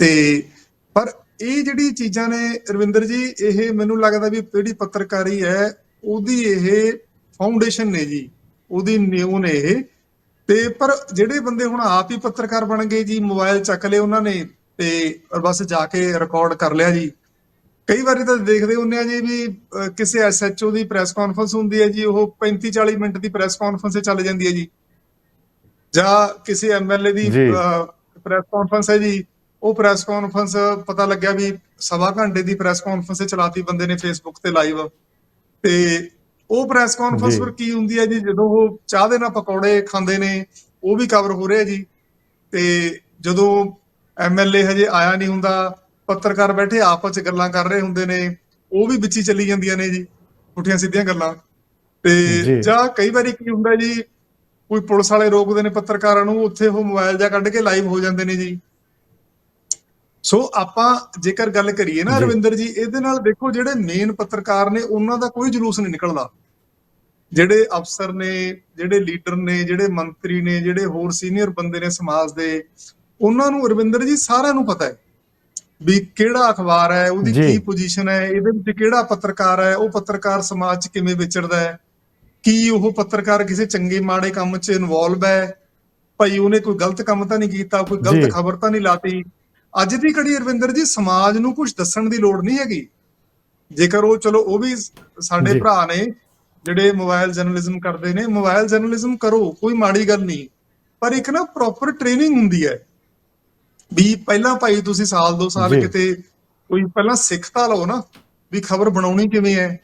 [SPEAKER 1] ਤੇ ਪਰ ਇਹ ਜਿਹੜੀ ਚੀਜ਼ਾਂ ਨੇ ਰਵਿੰਦਰ ਜੀ ਇਹ ਮੈਨੂੰ ਲੱਗਦਾ ਵੀ ਜਿਹੜੀ ਪੱਤਰਕਾਰੀ ਹੈ ਉਹਦੀ ਇਹ ਫਾਊਂਡੇਸ਼ਨ ਨੇ ਜੀ ਉਹਦੀ ਨਿਊ ਨੇ ਇਹ। ਤੇ ਪਰ ਜਿਹੜੇ ਬੰਦੇ ਹੁਣ ਆਪ ਹੀ ਪੱਤਰਕਾਰ ਬਣ ਗਏ ਜੀ ਮੋਬਾਈਲ ਚੱਕ ਲਏ ਉਹਨਾਂ ਨੇ ਤੇ ਬਸ ਜਾ ਕੇ ਰਿਕਾਰਡ ਕਰ ਲਿਆ ਜੀ। ਕਈ ਵਾਰੀ ਤਾਂ ਦੇਖਦੇ ਹੁੰਦੇ ਆ ਜੀ ਵੀ ਕਿਸੇ ਐਸਐਚਓ ਦੀ ਪ੍ਰੈਸ ਕਾਨਫਰੰਸ ਹੁੰਦੀ ਹੈ ਜੀ ਉਹ 35 40 ਮਿੰਟ ਦੀ ਪ੍ਰੈਸ ਕਾਨਫਰੰਸ ਚੱਲ ਜਾਂਦੀ ਹੈ ਜੀ। ਜਾਂ ਕਿਸੇ ਐਮਐਲਏ ਦੀ। ਪ੍ਰੈਸ ਕਾਨਫਰੰਸ ਹੈ ਜੀ ਉਹ ਪ੍ਰੈਸ ਕਾਨਫਰੰਸ ਪਤਾ ਲੱਗਿਆ ਵੀ ਸਵਾ ਘੰਟੇ ਦੀ ਪ੍ਰੈਸ ਕਾਨਫਰੰਸ ਚਲਾਤੀ ਬੰਦੇ ਨੇ ਫੇਸਬੁੱਕ ਤੇ ਲਾਈਵ ਤੇ ਉਹ ਪ੍ਰੈਸ ਕਾਨਫਰੰਸ। ਪਰ ਕੀ ਹੁੰਦੀ ਹੈ ਜੀ ਜਦੋਂ ਉਹ ਚਾਹ ਦੇ ਨਾਲ ਪਕੌੜੇ ਖਾਂਦੇ ਨੇ ਉਹ ਵੀ ਕਵਰ ਹੋ ਰਿਹਾ ਜੀ ਤੇ ਜਦੋਂ ਐਮਐਲਏ ਹਜੇ ਆਇਆ ਨਹੀਂ ਹੁੰਦਾ ਪੱਤਰਕਾਰ ਬੈਠੇ ਆਪਸ ਚ ਗੱਲਾਂ ਕਰ ਰਹੇ ਹੁੰਦੇ ਨੇ ਉਹ ਵੀ ਵਿੱਚ ਚੱਲੀ ਜਾਂਦੀਆਂ ਨੇ ਜੀ ਪੁੱਠੀਆਂ ਸਿੱਧੀਆਂ ਗੱਲਾਂ ਤੇ।
[SPEAKER 2] ਜਾਂ
[SPEAKER 1] ਕਈ ਵਾਰੀ ਕੀ ਹੁੰਦਾ ਜੀ ਕੋਈ ਪੁਲਿਸ ਵਾਲੇ ਰੋਕਦੇ ਨੇ ਪੱਤਰਕਾਰਾਂ ਨੂੰ ਉੱਥੇ ਉਹ ਮੋਬਾਈਲ ਜਾਂ ਕੱਢ ਕੇ ਲਾਈਵ ਹੋ ਜਾਂਦੇ ਨੇ ਜੀ ਸੋ ਆਪਾਂ ਜੇਕਰ ਗੱਲ ਕਰੀਏ ਨਾ। ਰਵਿੰਦਰ ਜੀ ਇਹਦੇ ਨਾਲ ਦੇਖੋ ਜਿਹੜੇ ਮੇਨ ਪੱਤਰਕਾਰ ਨੇ ਉਹਨਾਂ ਦਾ ਕੋਈ ਜਲੂਸ ਨਹੀਂ ਨਿਕਲਦਾ ਜਿਹੜੇ ਅਫਸਰ ਨੇ ਜਿਹੜੇ ਲੀਡਰ ਨੇ ਜਿਹੜੇ ਮੰਤਰੀ ਨੇ ਜਿਹੜੇ ਹੋਰ ਸੀਨੀਅਰ ਬੰਦੇ ਨੇ ਸਮਾਜ ਦੇ ਉਹਨਾਂ ਨੂੰ ਰਵਿੰਦਰ ਜੀ ਸਾਰਿਆਂ ਨੂੰ ਪਤਾ ਹੈ ਵੀ ਕਿਹੜਾ ਅਖਬਾਰ ਹੈ ਉਹਦੀ। ਕੀ ਪੋਜੀਸ਼ਨ ਹੈ ਇਹਦੇ ਵਿੱਚ ਕਿਹੜਾ ਪੱਤਰਕਾਰ ਹੈ ਉਹ ਪੱਤਰਕਾਰ ਸਮਾਜ 'ਚ ਕਿਵੇਂ ਵਿਚਰਦਾ ਹੈ ਕੀ ਉਹ ਪੱਤਰਕਾਰ ਕਿਸੇ ਚੰਗੇ ਮਾੜੇ ਕੰਮ 'ਚ ਇਨਵੋਲਵ ਹੈ ਭਾਈ ਉਹਨੇ ਕੋਈ ਗਲਤ ਕੰਮ ਤਾਂ ਨਹੀਂ ਕੀਤਾ ਕੋਈ। ਗਲਤ ਖਬਰ ਤਾਂ ਨਹੀਂ ਲਾਤੀ ਅੱਜ ਦੀ ਘੜੀ ਰਵਿੰਦਰ ਜੀ ਸਮਾਜ ਨੂੰ ਕੁਝ ਦੱਸਣ ਦੀ ਲੋੜ ਨਹੀਂ ਹੈਗੀ। ਜੇਕਰ ਉਹ ਚਲੋ ਉਹ ਵੀ ਸਾਡੇ। ਭਰਾ ਨੇ ਜਿਹੜੇ ਮੋਬਾਈਲ ਜਰਨਲਿਜ਼ਮ ਕਰਦੇ ਨੇ ਮੋਬਾਈਲ ਜਰਨਲਿਜ਼ਮ ਕਰੋ ਕੋਈ ਮਾੜੀ ਗੱਲ ਨਹੀਂ। ਪਰ ਇੱਕ ਨਾ ਪ੍ਰੋਪਰ ਟ੍ਰੇਨਿੰਗ ਹੁੰਦੀ ਹੈ। ਵੀ ਪਹਿਲਾਂ ਭਾਈ ਤੁਸੀਂ ਸਾਲ ਦੋ ਸਾਲ। ਕਿਤੇ ਕੋਈ ਪਹਿਲਾਂ ਸਿੱਖ ਤਾਂ ਲਓ ਨਾ ਵੀ ਖਬਰ ਬਣਾਉਣੀ ਕਿਵੇਂ ਹੈ।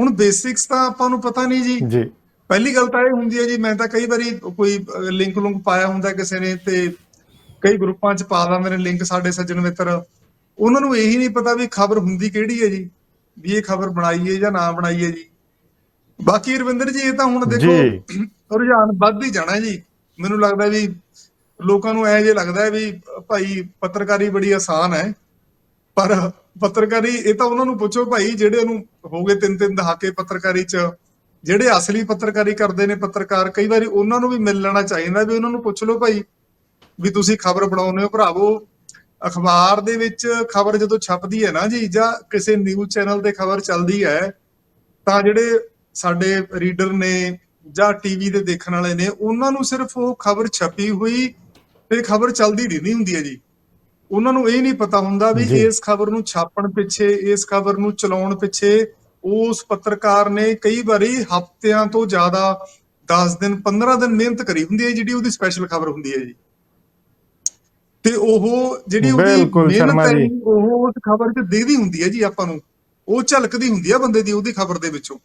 [SPEAKER 1] ਹੁਣ ਬੇਸਿਕਸ ਤਾਂ ਆਪਾਂ ਨੂੰ ਪਤਾ ਨਹੀਂ ਜੀ।
[SPEAKER 2] ਜੀ।
[SPEAKER 1] ਪਹਿਲੀ ਗੱਲ ਤਾਂ ਇਹ ਹੁੰਦੀ ਹੈ ਜੀ ਮੈਂ ਤਾਂ ਕਈ ਵਾਰੀ ਕੋਈ ਲਿੰਕ ਲੁੰਕ ਪਾਇਆ ਹੁੰਦਾ ਕਿਸੇ ਨੇ ਤੇ ਕਈ ਗਰੁੱਪਾਂ 'ਚ ਪਾ ਦਿੰਦੇ ਨੇ ਲਿੰਕ ਸਾਡੇ ਸੱਜਣ ਮਿੱਤਰ। ਉਹਨਾਂ ਨੂੰ ਇਹੀ ਨਹੀਂ ਪਤਾ ਵੀ ਖਬਰ ਹੁੰਦੀ ਕਿਹੜੀ ਹੈ ਜੀ ਵੀ ਇਹ ਖਬਰ ਬਣਾਈਏ ਜਾਂ ਨਾ ਬਣਾਈਏ ਜੀ। ਬਾਕੀ ਰਵਿੰਦਰ ਜੀ ਇਹ ਤਾਂ ਹੁਣ। ਦੇਖੋ ਰੁਝਾਨ ਵੱਧ ਹੀ ਜਾਣਾ ਜੀ। ਮੈਨੂੰ ਲੱਗਦਾ ਵੀ ਲੋਕਾਂ ਨੂੰ ਐ ਜੇ ਲੱਗਦਾ ਵੀ ਭਾਈ ਪੱਤਰਕਾਰੀ ਬੜੀ ਆਸਾਨ ਹੈ। ਪਰ ਪੱਤਰਕਾਰੀ ਇਹ ਤਾਂ ਉਹਨਾਂ ਨੂੰ ਪੁੱਛੋ ਭਾਈ ਜਿਹੜੇ ਉਹਨੂੰ ਹੋ ਗਏ ਤਿੰਨ ਤਿੰਨ ਦਹਾਕੇ ਪੱਤਰਕਾਰੀ 'ਚ ਜਿਹੜੇ ਅਸਲੀ ਪੱਤਰਕਾਰੀ ਕਰਦੇ ਨੇ ਪੱਤਰਕਾਰ ਕਈ ਵਾਰੀ ਉਹਨਾਂ ਨੂੰ ਵੀ ਮਿਲ ਲੈਣਾ ਚਾਹੀਦਾ ਵੀ ਉਹਨਾਂ ਨੂੰ ਪੁੱਛ ਲਓ ਭਾਈ ਵੀ ਤੁਸੀਂ ਖਬਰ ਬਣਾਉਂਦੇ ਹੋ ਭਰਾਵੋ। ਅਖਬਾਰ ਦੇ ਵਿੱਚ ਖਬਰ ਜਦੋਂ ਛਪਦੀ ਹੈ ਨਾ ਜੀ ਜਾਂ ਕਿਸੇ ਨਿਊਜ਼ ਚੈਨਲ ਤੇ ਖਬਰ ਚੱਲਦੀ ਹੈ ਤਾਂ ਜਿਹੜੇ ਸਾਡੇ ਰੀਡਰ ਨੇ ਜਾਂ ਟੀਵੀ ਤੇ ਦੇਖਣ ਵਾਲੇ ਨੇ ਉਹਨਾਂ ਨੂੰ ਸਿਰਫ ਉਹ ਖਬਰ ਛਪੀ ਹੋਈ ਤੇ ਖਬਰ ਚੱਲਦੀ ਰਹਿੰਦੀ ਹੁੰਦੀ ਹੈ ਜੀ। ਉਹਨਾਂ ਨੂੰ ਇਹ ਨਹੀਂ ਪਤਾ ਹੁੰਦਾ ਵੀ। ਇਸ ਖਬਰ ਨੂੰ ਛਾਪਣ ਪਿੱਛੇ ਇਸ ਖਬਰ ਨੂੰ ਚਲਾਉਣ ਪਿੱਛੇ ਉਸ ਪੱਤਰਕਾਰ ਨੇ ਕਈ ਵਾਰੀ ਹਫ਼ਤਿਆਂ ਤੋਂ ਜ਼ਿਆਦਾ 10 ਦਿਨ 15 ਦਿਨ ਮਿਹਨਤ ਕਰੀ ਹੁੰਦੀ ਹੈ ਜਿਹੜੀ ਉਹਦੀ ਸਪੈਸ਼ਲ ਖਬਰ ਹੁੰਦੀ ਹੈ ਜੀ। ਤੇ ਉਹ ਜਿਹੜੀ ਉਹਦੀ ਮਿਹਨਤ ਉਹ ਉਸ ਖਬਰ 'ਚ ਦੇਦੀ ਹੁੰਦੀ ਹੈ ਜੀ ਆਪਾਂ ਨੂੰ। ਉਹ ਝਲਕਦੀ ਹੁੰਦੀ ਹੈ ਬੰਦੇ ਦੀ ਉਹਦੀ ਖਬਰ ਦੇ ਵਿੱਚੋਂ।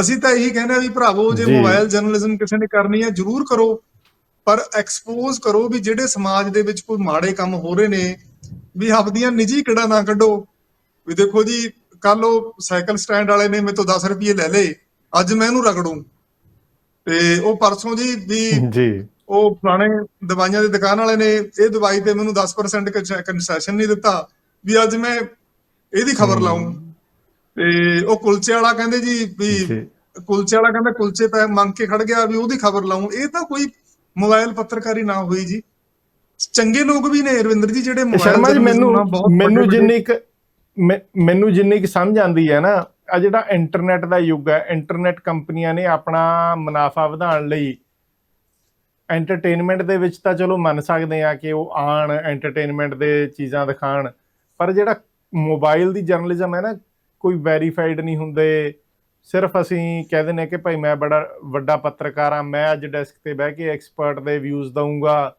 [SPEAKER 1] ਅਸੀਂ ਤਾਂ ਇਹੀ ਕਹਿੰਦੇ ਆ ਵੀ ਭਰਾਵੋ ਜੇ
[SPEAKER 2] ਜੀ।
[SPEAKER 1] ਮੋਬਾਈਲ ਜਰਨਲਿਜ਼ਮ ਕਿਸੇ ਨੇ ਕਰਨੀ ਹੈ ਜਰੂਰ ਕਰੋ। ਪਰ ਐਕਸਪੋਜ਼ ਕਰੋ ਵੀ ਜਿਹੜੇ ਸਮਾਜ ਦੇ ਵਿੱਚ ਕੋਈ ਮਾੜੇ ਕੰਮ ਹੋ ਰਹੇ ਨੇ ਵੀ ਆਪਦੀਆਂ ਨਿੱਜੀ ਕਿੜਾ ਨਾ ਕੱਢੋ। ਵੀ ਦੇਖੋ ਜੀ ਕੱਲ ਉਹ ਸਾਈਕਲ ਸਟੈਂਡ ਵਾਲੇ ਨੇ ਮੇਰੇ ਤੋਂ 10 ਰੁਪਏ ਲੈ ਲਏ ਅੱਜ ਮੈਂ ਇਹਨੂੰ ਰਗੜੂ। ਤੇ ਉਹ ਪਰਸੋਂ ਜੀ ਵੀ
[SPEAKER 2] ਜੀ।
[SPEAKER 1] ਉਹ ਪੁਰਾਣੇ ਦਵਾਈਆਂ ਦੀ ਦੁਕਾਨ ਵਾਲੇ ਨੇ ਇਹ ਦਵਾਈ ਤੇ ਮੈਨੂੰ 10% ਕੰਸੈਸ਼ਨ ਨਹੀਂ ਦਿੱਤਾ ਵੀ ਅੱਜ ਮੈਂ ਇਹਦੀ ਖਬਰ ਲਾਉਂ ਤੇ ਉਹ ਕੁਲਚੇ ਵਾਲਾ ਕਹਿੰਦੇ ਜੀ ਵੀ ਕੁਲਚੇ ਵਾਲਾ ਕਹਿੰਦਾ ਕੁਲਚੇ ਪੈ ਮੰਗ ਕੇ ਖੜ ਗਿਆ ਵੀ ਉਹਦੀ ਖਬਰ ਲਾਉਂ ਇਹ ਤਾਂ ਕੋਈ ਮੋਬਾਈਲ ਪੱਤਰਕਾਰੀ ਨਾ ਹੋਈ ਜੀ। ਚੰਗੇ ਲੋਕ ਵੀ ਨੇ ਰਵਿੰਦਰ ਜੀ ਜਿਹੜੇ ਮੋਬਾਈਲ
[SPEAKER 2] ਸ਼ਰਮਾ ਜੀ ਮੈਨੂੰ ਮੈਨੂੰ ਜਿੰਨੀ ਕੁ ਮੈਂ- ਮੈਨੂੰ ਜਿੰਨੀ ਕੁ ਸਮਝ ਆਂਦੀ ਹੈ ਨਾ ਆ ਜਿਹੜਾ ਇੰਟਰਨੈਟ ਦਾ ਯੁੱਗ ਹੈ ਇੰਟਰਨੈਟ ਕੰਪਨੀਆਂ ਨੇ ਆਪਣਾ ਮੁਨਾਫਾ ਵਧਾਉਣ ਲਈ ਐਂਟਰਟੇਨਮੈਂਟ ਦੇ ਵਿੱਚ ਤਾਂ ਚਲੋ ਮੰਨ ਸਕਦੇ ਆ ਕਿ ਉਹ ਆਣ ਐਂਟਰਟੇਨਮੈਂਟ ਦੇ ਚੀਜ਼ਾਂ ਦਿਖਾਣ, ਪਰ ਜਿਹੜਾ ਮੋਬਾਈਲ ਦੀ ਜਰਨਲਿਜ਼ਮ ਹੈ ਨਾ, ਕੋਈ ਵੈਰੀਫਾਈਡ ਨਹੀਂ ਹੁੰਦੇ। ਸਿਰਫ ਅਸੀਂ ਕਹਿ ਦਿੰਦੇ ਹਾਂ ਕਿ ਭਾਈ ਮੈਂ ਬੜਾ ਵੱਡਾ ਪੱਤਰਕਾਰ ਆ ਮੈਂ ਅੱਜ ਡੈਸਕ ਤੇ ਬਹਿ ਕੇ ਐਕਸਪਰਟ ਦੇ ਵਿਊਜ਼ ਦਊਂਗਾ।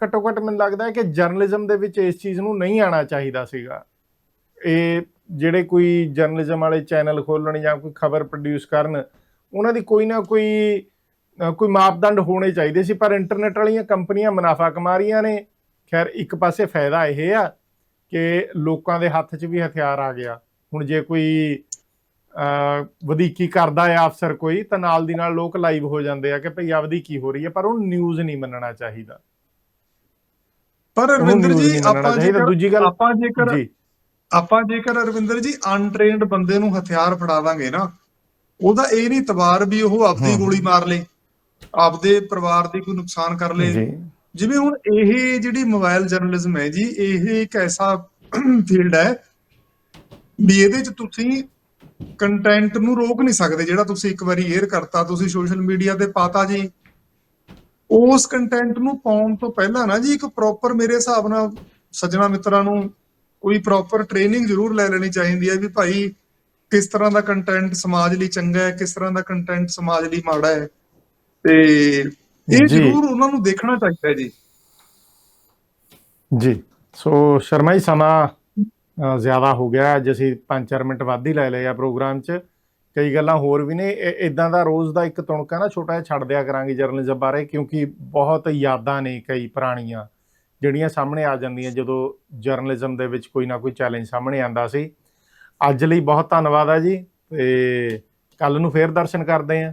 [SPEAKER 2] ਘੱਟੋ ਘੱਟ ਮੈਨੂੰ ਲੱਗਦਾ ਹੈ ਕਿ ਜਰਨਲਿਜ਼ਮ ਦੇ ਵਿੱਚ ਇਸ ਚੀਜ਼ ਨੂੰ ਨਹੀਂ ਆਣਾ ਚਾਹੀਦਾ ਸੀਗਾ। ਇਹ ਜਿਹੜੇ ਕੋਈ ਜਰਨਲਿਜ਼ਮ ਵਾਲੇ ਚੈਨਲ ਖੋਲਣ ਜਾਂ ਕੋਈ ਖਬਰ ਪ੍ਰੋਡਿਊਸ ਕਰਨ, ਉਹਨਾਂ ਦੀ ਕੋਈ ਨਾ ਕੋਈ ਕੋਈ ਮਾਪਦੰਡ ਹੋਣੇ ਚਾਹੀਦੇ ਸੀ ਪਰ ਇੰਟਰਨੈਟ ਵਾਲੀਆਂ ਕੰਪਨੀਆਂ ਮੁਨਾਫਾ ਕਮਾ ਰਹੀਆਂ ਨੇ। ਖੈਰ ਇੱਕ ਪਾਸੇ ਫਾਇਦਾ ਇਹ ਆ ਕਿ ਲੋਕਾਂ ਦੇ ਹੱਥ 'ਚ ਵੀ ਹਥਿਆਰ ਆ ਗਿਆ। ਹੁਣ ਜੇ ਕੋਈ ਵਧੀਕੀ ਕਰਦਾ ਆ ਅਫਸਰ ਕੋਈ ਤਾਂ ਨਾਲ ਦੀ ਨਾਲ ਲੋਕ ਲਾਈਵ ਹੋ ਜਾਂਦੇ ਆ ਕਿ ਭਈ ਆ ਵਧੀਕੀ ਹੋ ਰਹੀ ਹੈ ਪਰ ਉਹ ਨਿਊਜ਼ ਨਹੀਂ ਮੰਨਣਾ ਚਾਹੀਦਾ।
[SPEAKER 1] ਪਰ ਰਵਿੰਦਰ ਜੀ ਆਪਾਂ। ਜੇਕਰ
[SPEAKER 2] ਦੂਜੀ ਗੱਲ-
[SPEAKER 1] ਆਪਾਂ ਜੇਕਰ
[SPEAKER 2] ਜੀ।
[SPEAKER 1] ਆਪਾਂ ਜੇਕਰ ਅਰਵਿੰਦਰ ਜੀ ਅਨਟ੍ਰੇਨਡ ਬੰਦੇ ਨੂੰ ਹਥਿਆਰ ਫੜਾ ਦਾਂਗੇ ਨਾ ਉਹਦਾ ਇਹ ਨਹੀਂ ਤਵਾਰ ਵੀ ਉਹ ਆਪਦੀ
[SPEAKER 2] ਹਮ।
[SPEAKER 1] ਗੋਲੀ ਮਾਰ ਲੇ। ਆਪਦੇ ਪਰਿਵਾਰ ਦੀ ਕੋਈ ਨੁਕਸਾਨ ਕਰ ਲੇ ਜਿਵੇਂ ਹੁਣ ਇਹ ਜਿਹੜੀ ਮੋਬਾਈਲ ਜਰਨਲਿਜ਼ਮ ਹੈ ਜੀ ਇਹ ਇੱਕ ਐਸਾ ਫੀਲਡ ਹੈ ਵੀ ਇਹਦੇ ਚ ਤੁਸੀਂ ਕੰਟੈਂਟ ਨੂੰ ਰੋਕ ਨਹੀਂ ਸਕਦੇ ਜਿਹੜਾ ਤੁਸੀਂ ਇੱਕ ਵਾਰੀ 에ਅਰ ਕਰਤਾ ਤੁਸੀਂ ਸੋਸ਼ਲ ਮੀਡੀਆ ਤੇ ਪਾਤਾ ਜੀ। ਉਸ ਕੰਟੈਂਟ ਨੂੰ ਪਾਉਣ ਤੋਂ ਪਹਿਲਾਂ ਨਾ ਜੀ ਇੱਕ ਪ੍ਰੋਪਰ ਮੇਰੇ ਹਿਸਾਬ ਨਾਲ ਸੱਜਣਾ ਮਿੱਤਰਾਂ ਨੂੰ ਕੋਈ ਪ੍ਰੋਪਰ ਟ੍ਰੇਨਿੰਗ ਜ਼ਰੂਰ ਲੈ ਲੈਣੀ ਚਾਹੀਦੀ ਹੈ ਵੀ ਭਾਈ ਕਿਸ ਤਰ੍ਹਾਂ ਦਾ ਕੰਟੈਂਟ ਸਮਾਜ ਲਈ ਚੰਗਾ ਹੈ ਕਿਸ ਤਰ੍ਹਾਂ ਦਾ ਕੰਟੈਂਟ ਸਮਾਜ ਲਈ ਮਾੜਾ ਹੈ। ਤੇ ਇਹ। ਜ਼ਰੂਰ ਉਹਨਾਂ ਨੂੰ ਦੇਖਣਾ ਚਾਹੀਦਾ ਜੀ।
[SPEAKER 2] ਜੀ। ਸੋ ਸ਼ਰਮਾ ਜੀ ਸਮਾਂ ਜ਼ਿਆਦਾ ਹੋ ਗਿਆ। ਅੱਜ ਅਸੀਂ 5-4 ਮਿੰਟ ਵੱਧ ਹੀ ਲੈ ਲਏ ਆ ਪ੍ਰੋਗਰਾਮ 'ਚ। ਕਈ ਗੱਲਾਂ ਹੋਰ ਵੀ ਨੇ। ਇਦਾਂ ਦਾ ਰੋਜ਼ ਦਾ ਇੱਕ ਤੁਣਕਾ ਨਾ ਛੋਟਾ ਜਿਹਾ ਛੱਡ ਦਿਆ ਕਰਾਂਗੇ ਜਰਨਲਿਜ਼ਮ ਬਾਰੇ ਕਿਉਂਕਿ ਬਹੁਤ ਯਾਦਾਂ ਨੇ ਕਈ ਪੁਰਾਣੀਆਂ ਜਿਹੜੀਆਂ ਸਾਹਮਣੇ ਆ ਜਾਂਦੀਆਂ ਜਦੋਂ ਜਰਨਲਿਜ਼ਮ ਦੇ ਵਿੱਚ ਕੋਈ ਨਾ ਕੋਈ ਚੈਲੰਜ ਸਾਹਮਣੇ ਆਂਦਾ ਸੀ। ਅੱਜ ਲਈ ਬਹੁਤ ਧੰਨਵਾਦ ਆ ਜੀ ਤੇ ਕੱਲ ਨੂੰ ਫੇਰ ਦਰਸ਼ਨ ਕਰਦੇ ਆਂ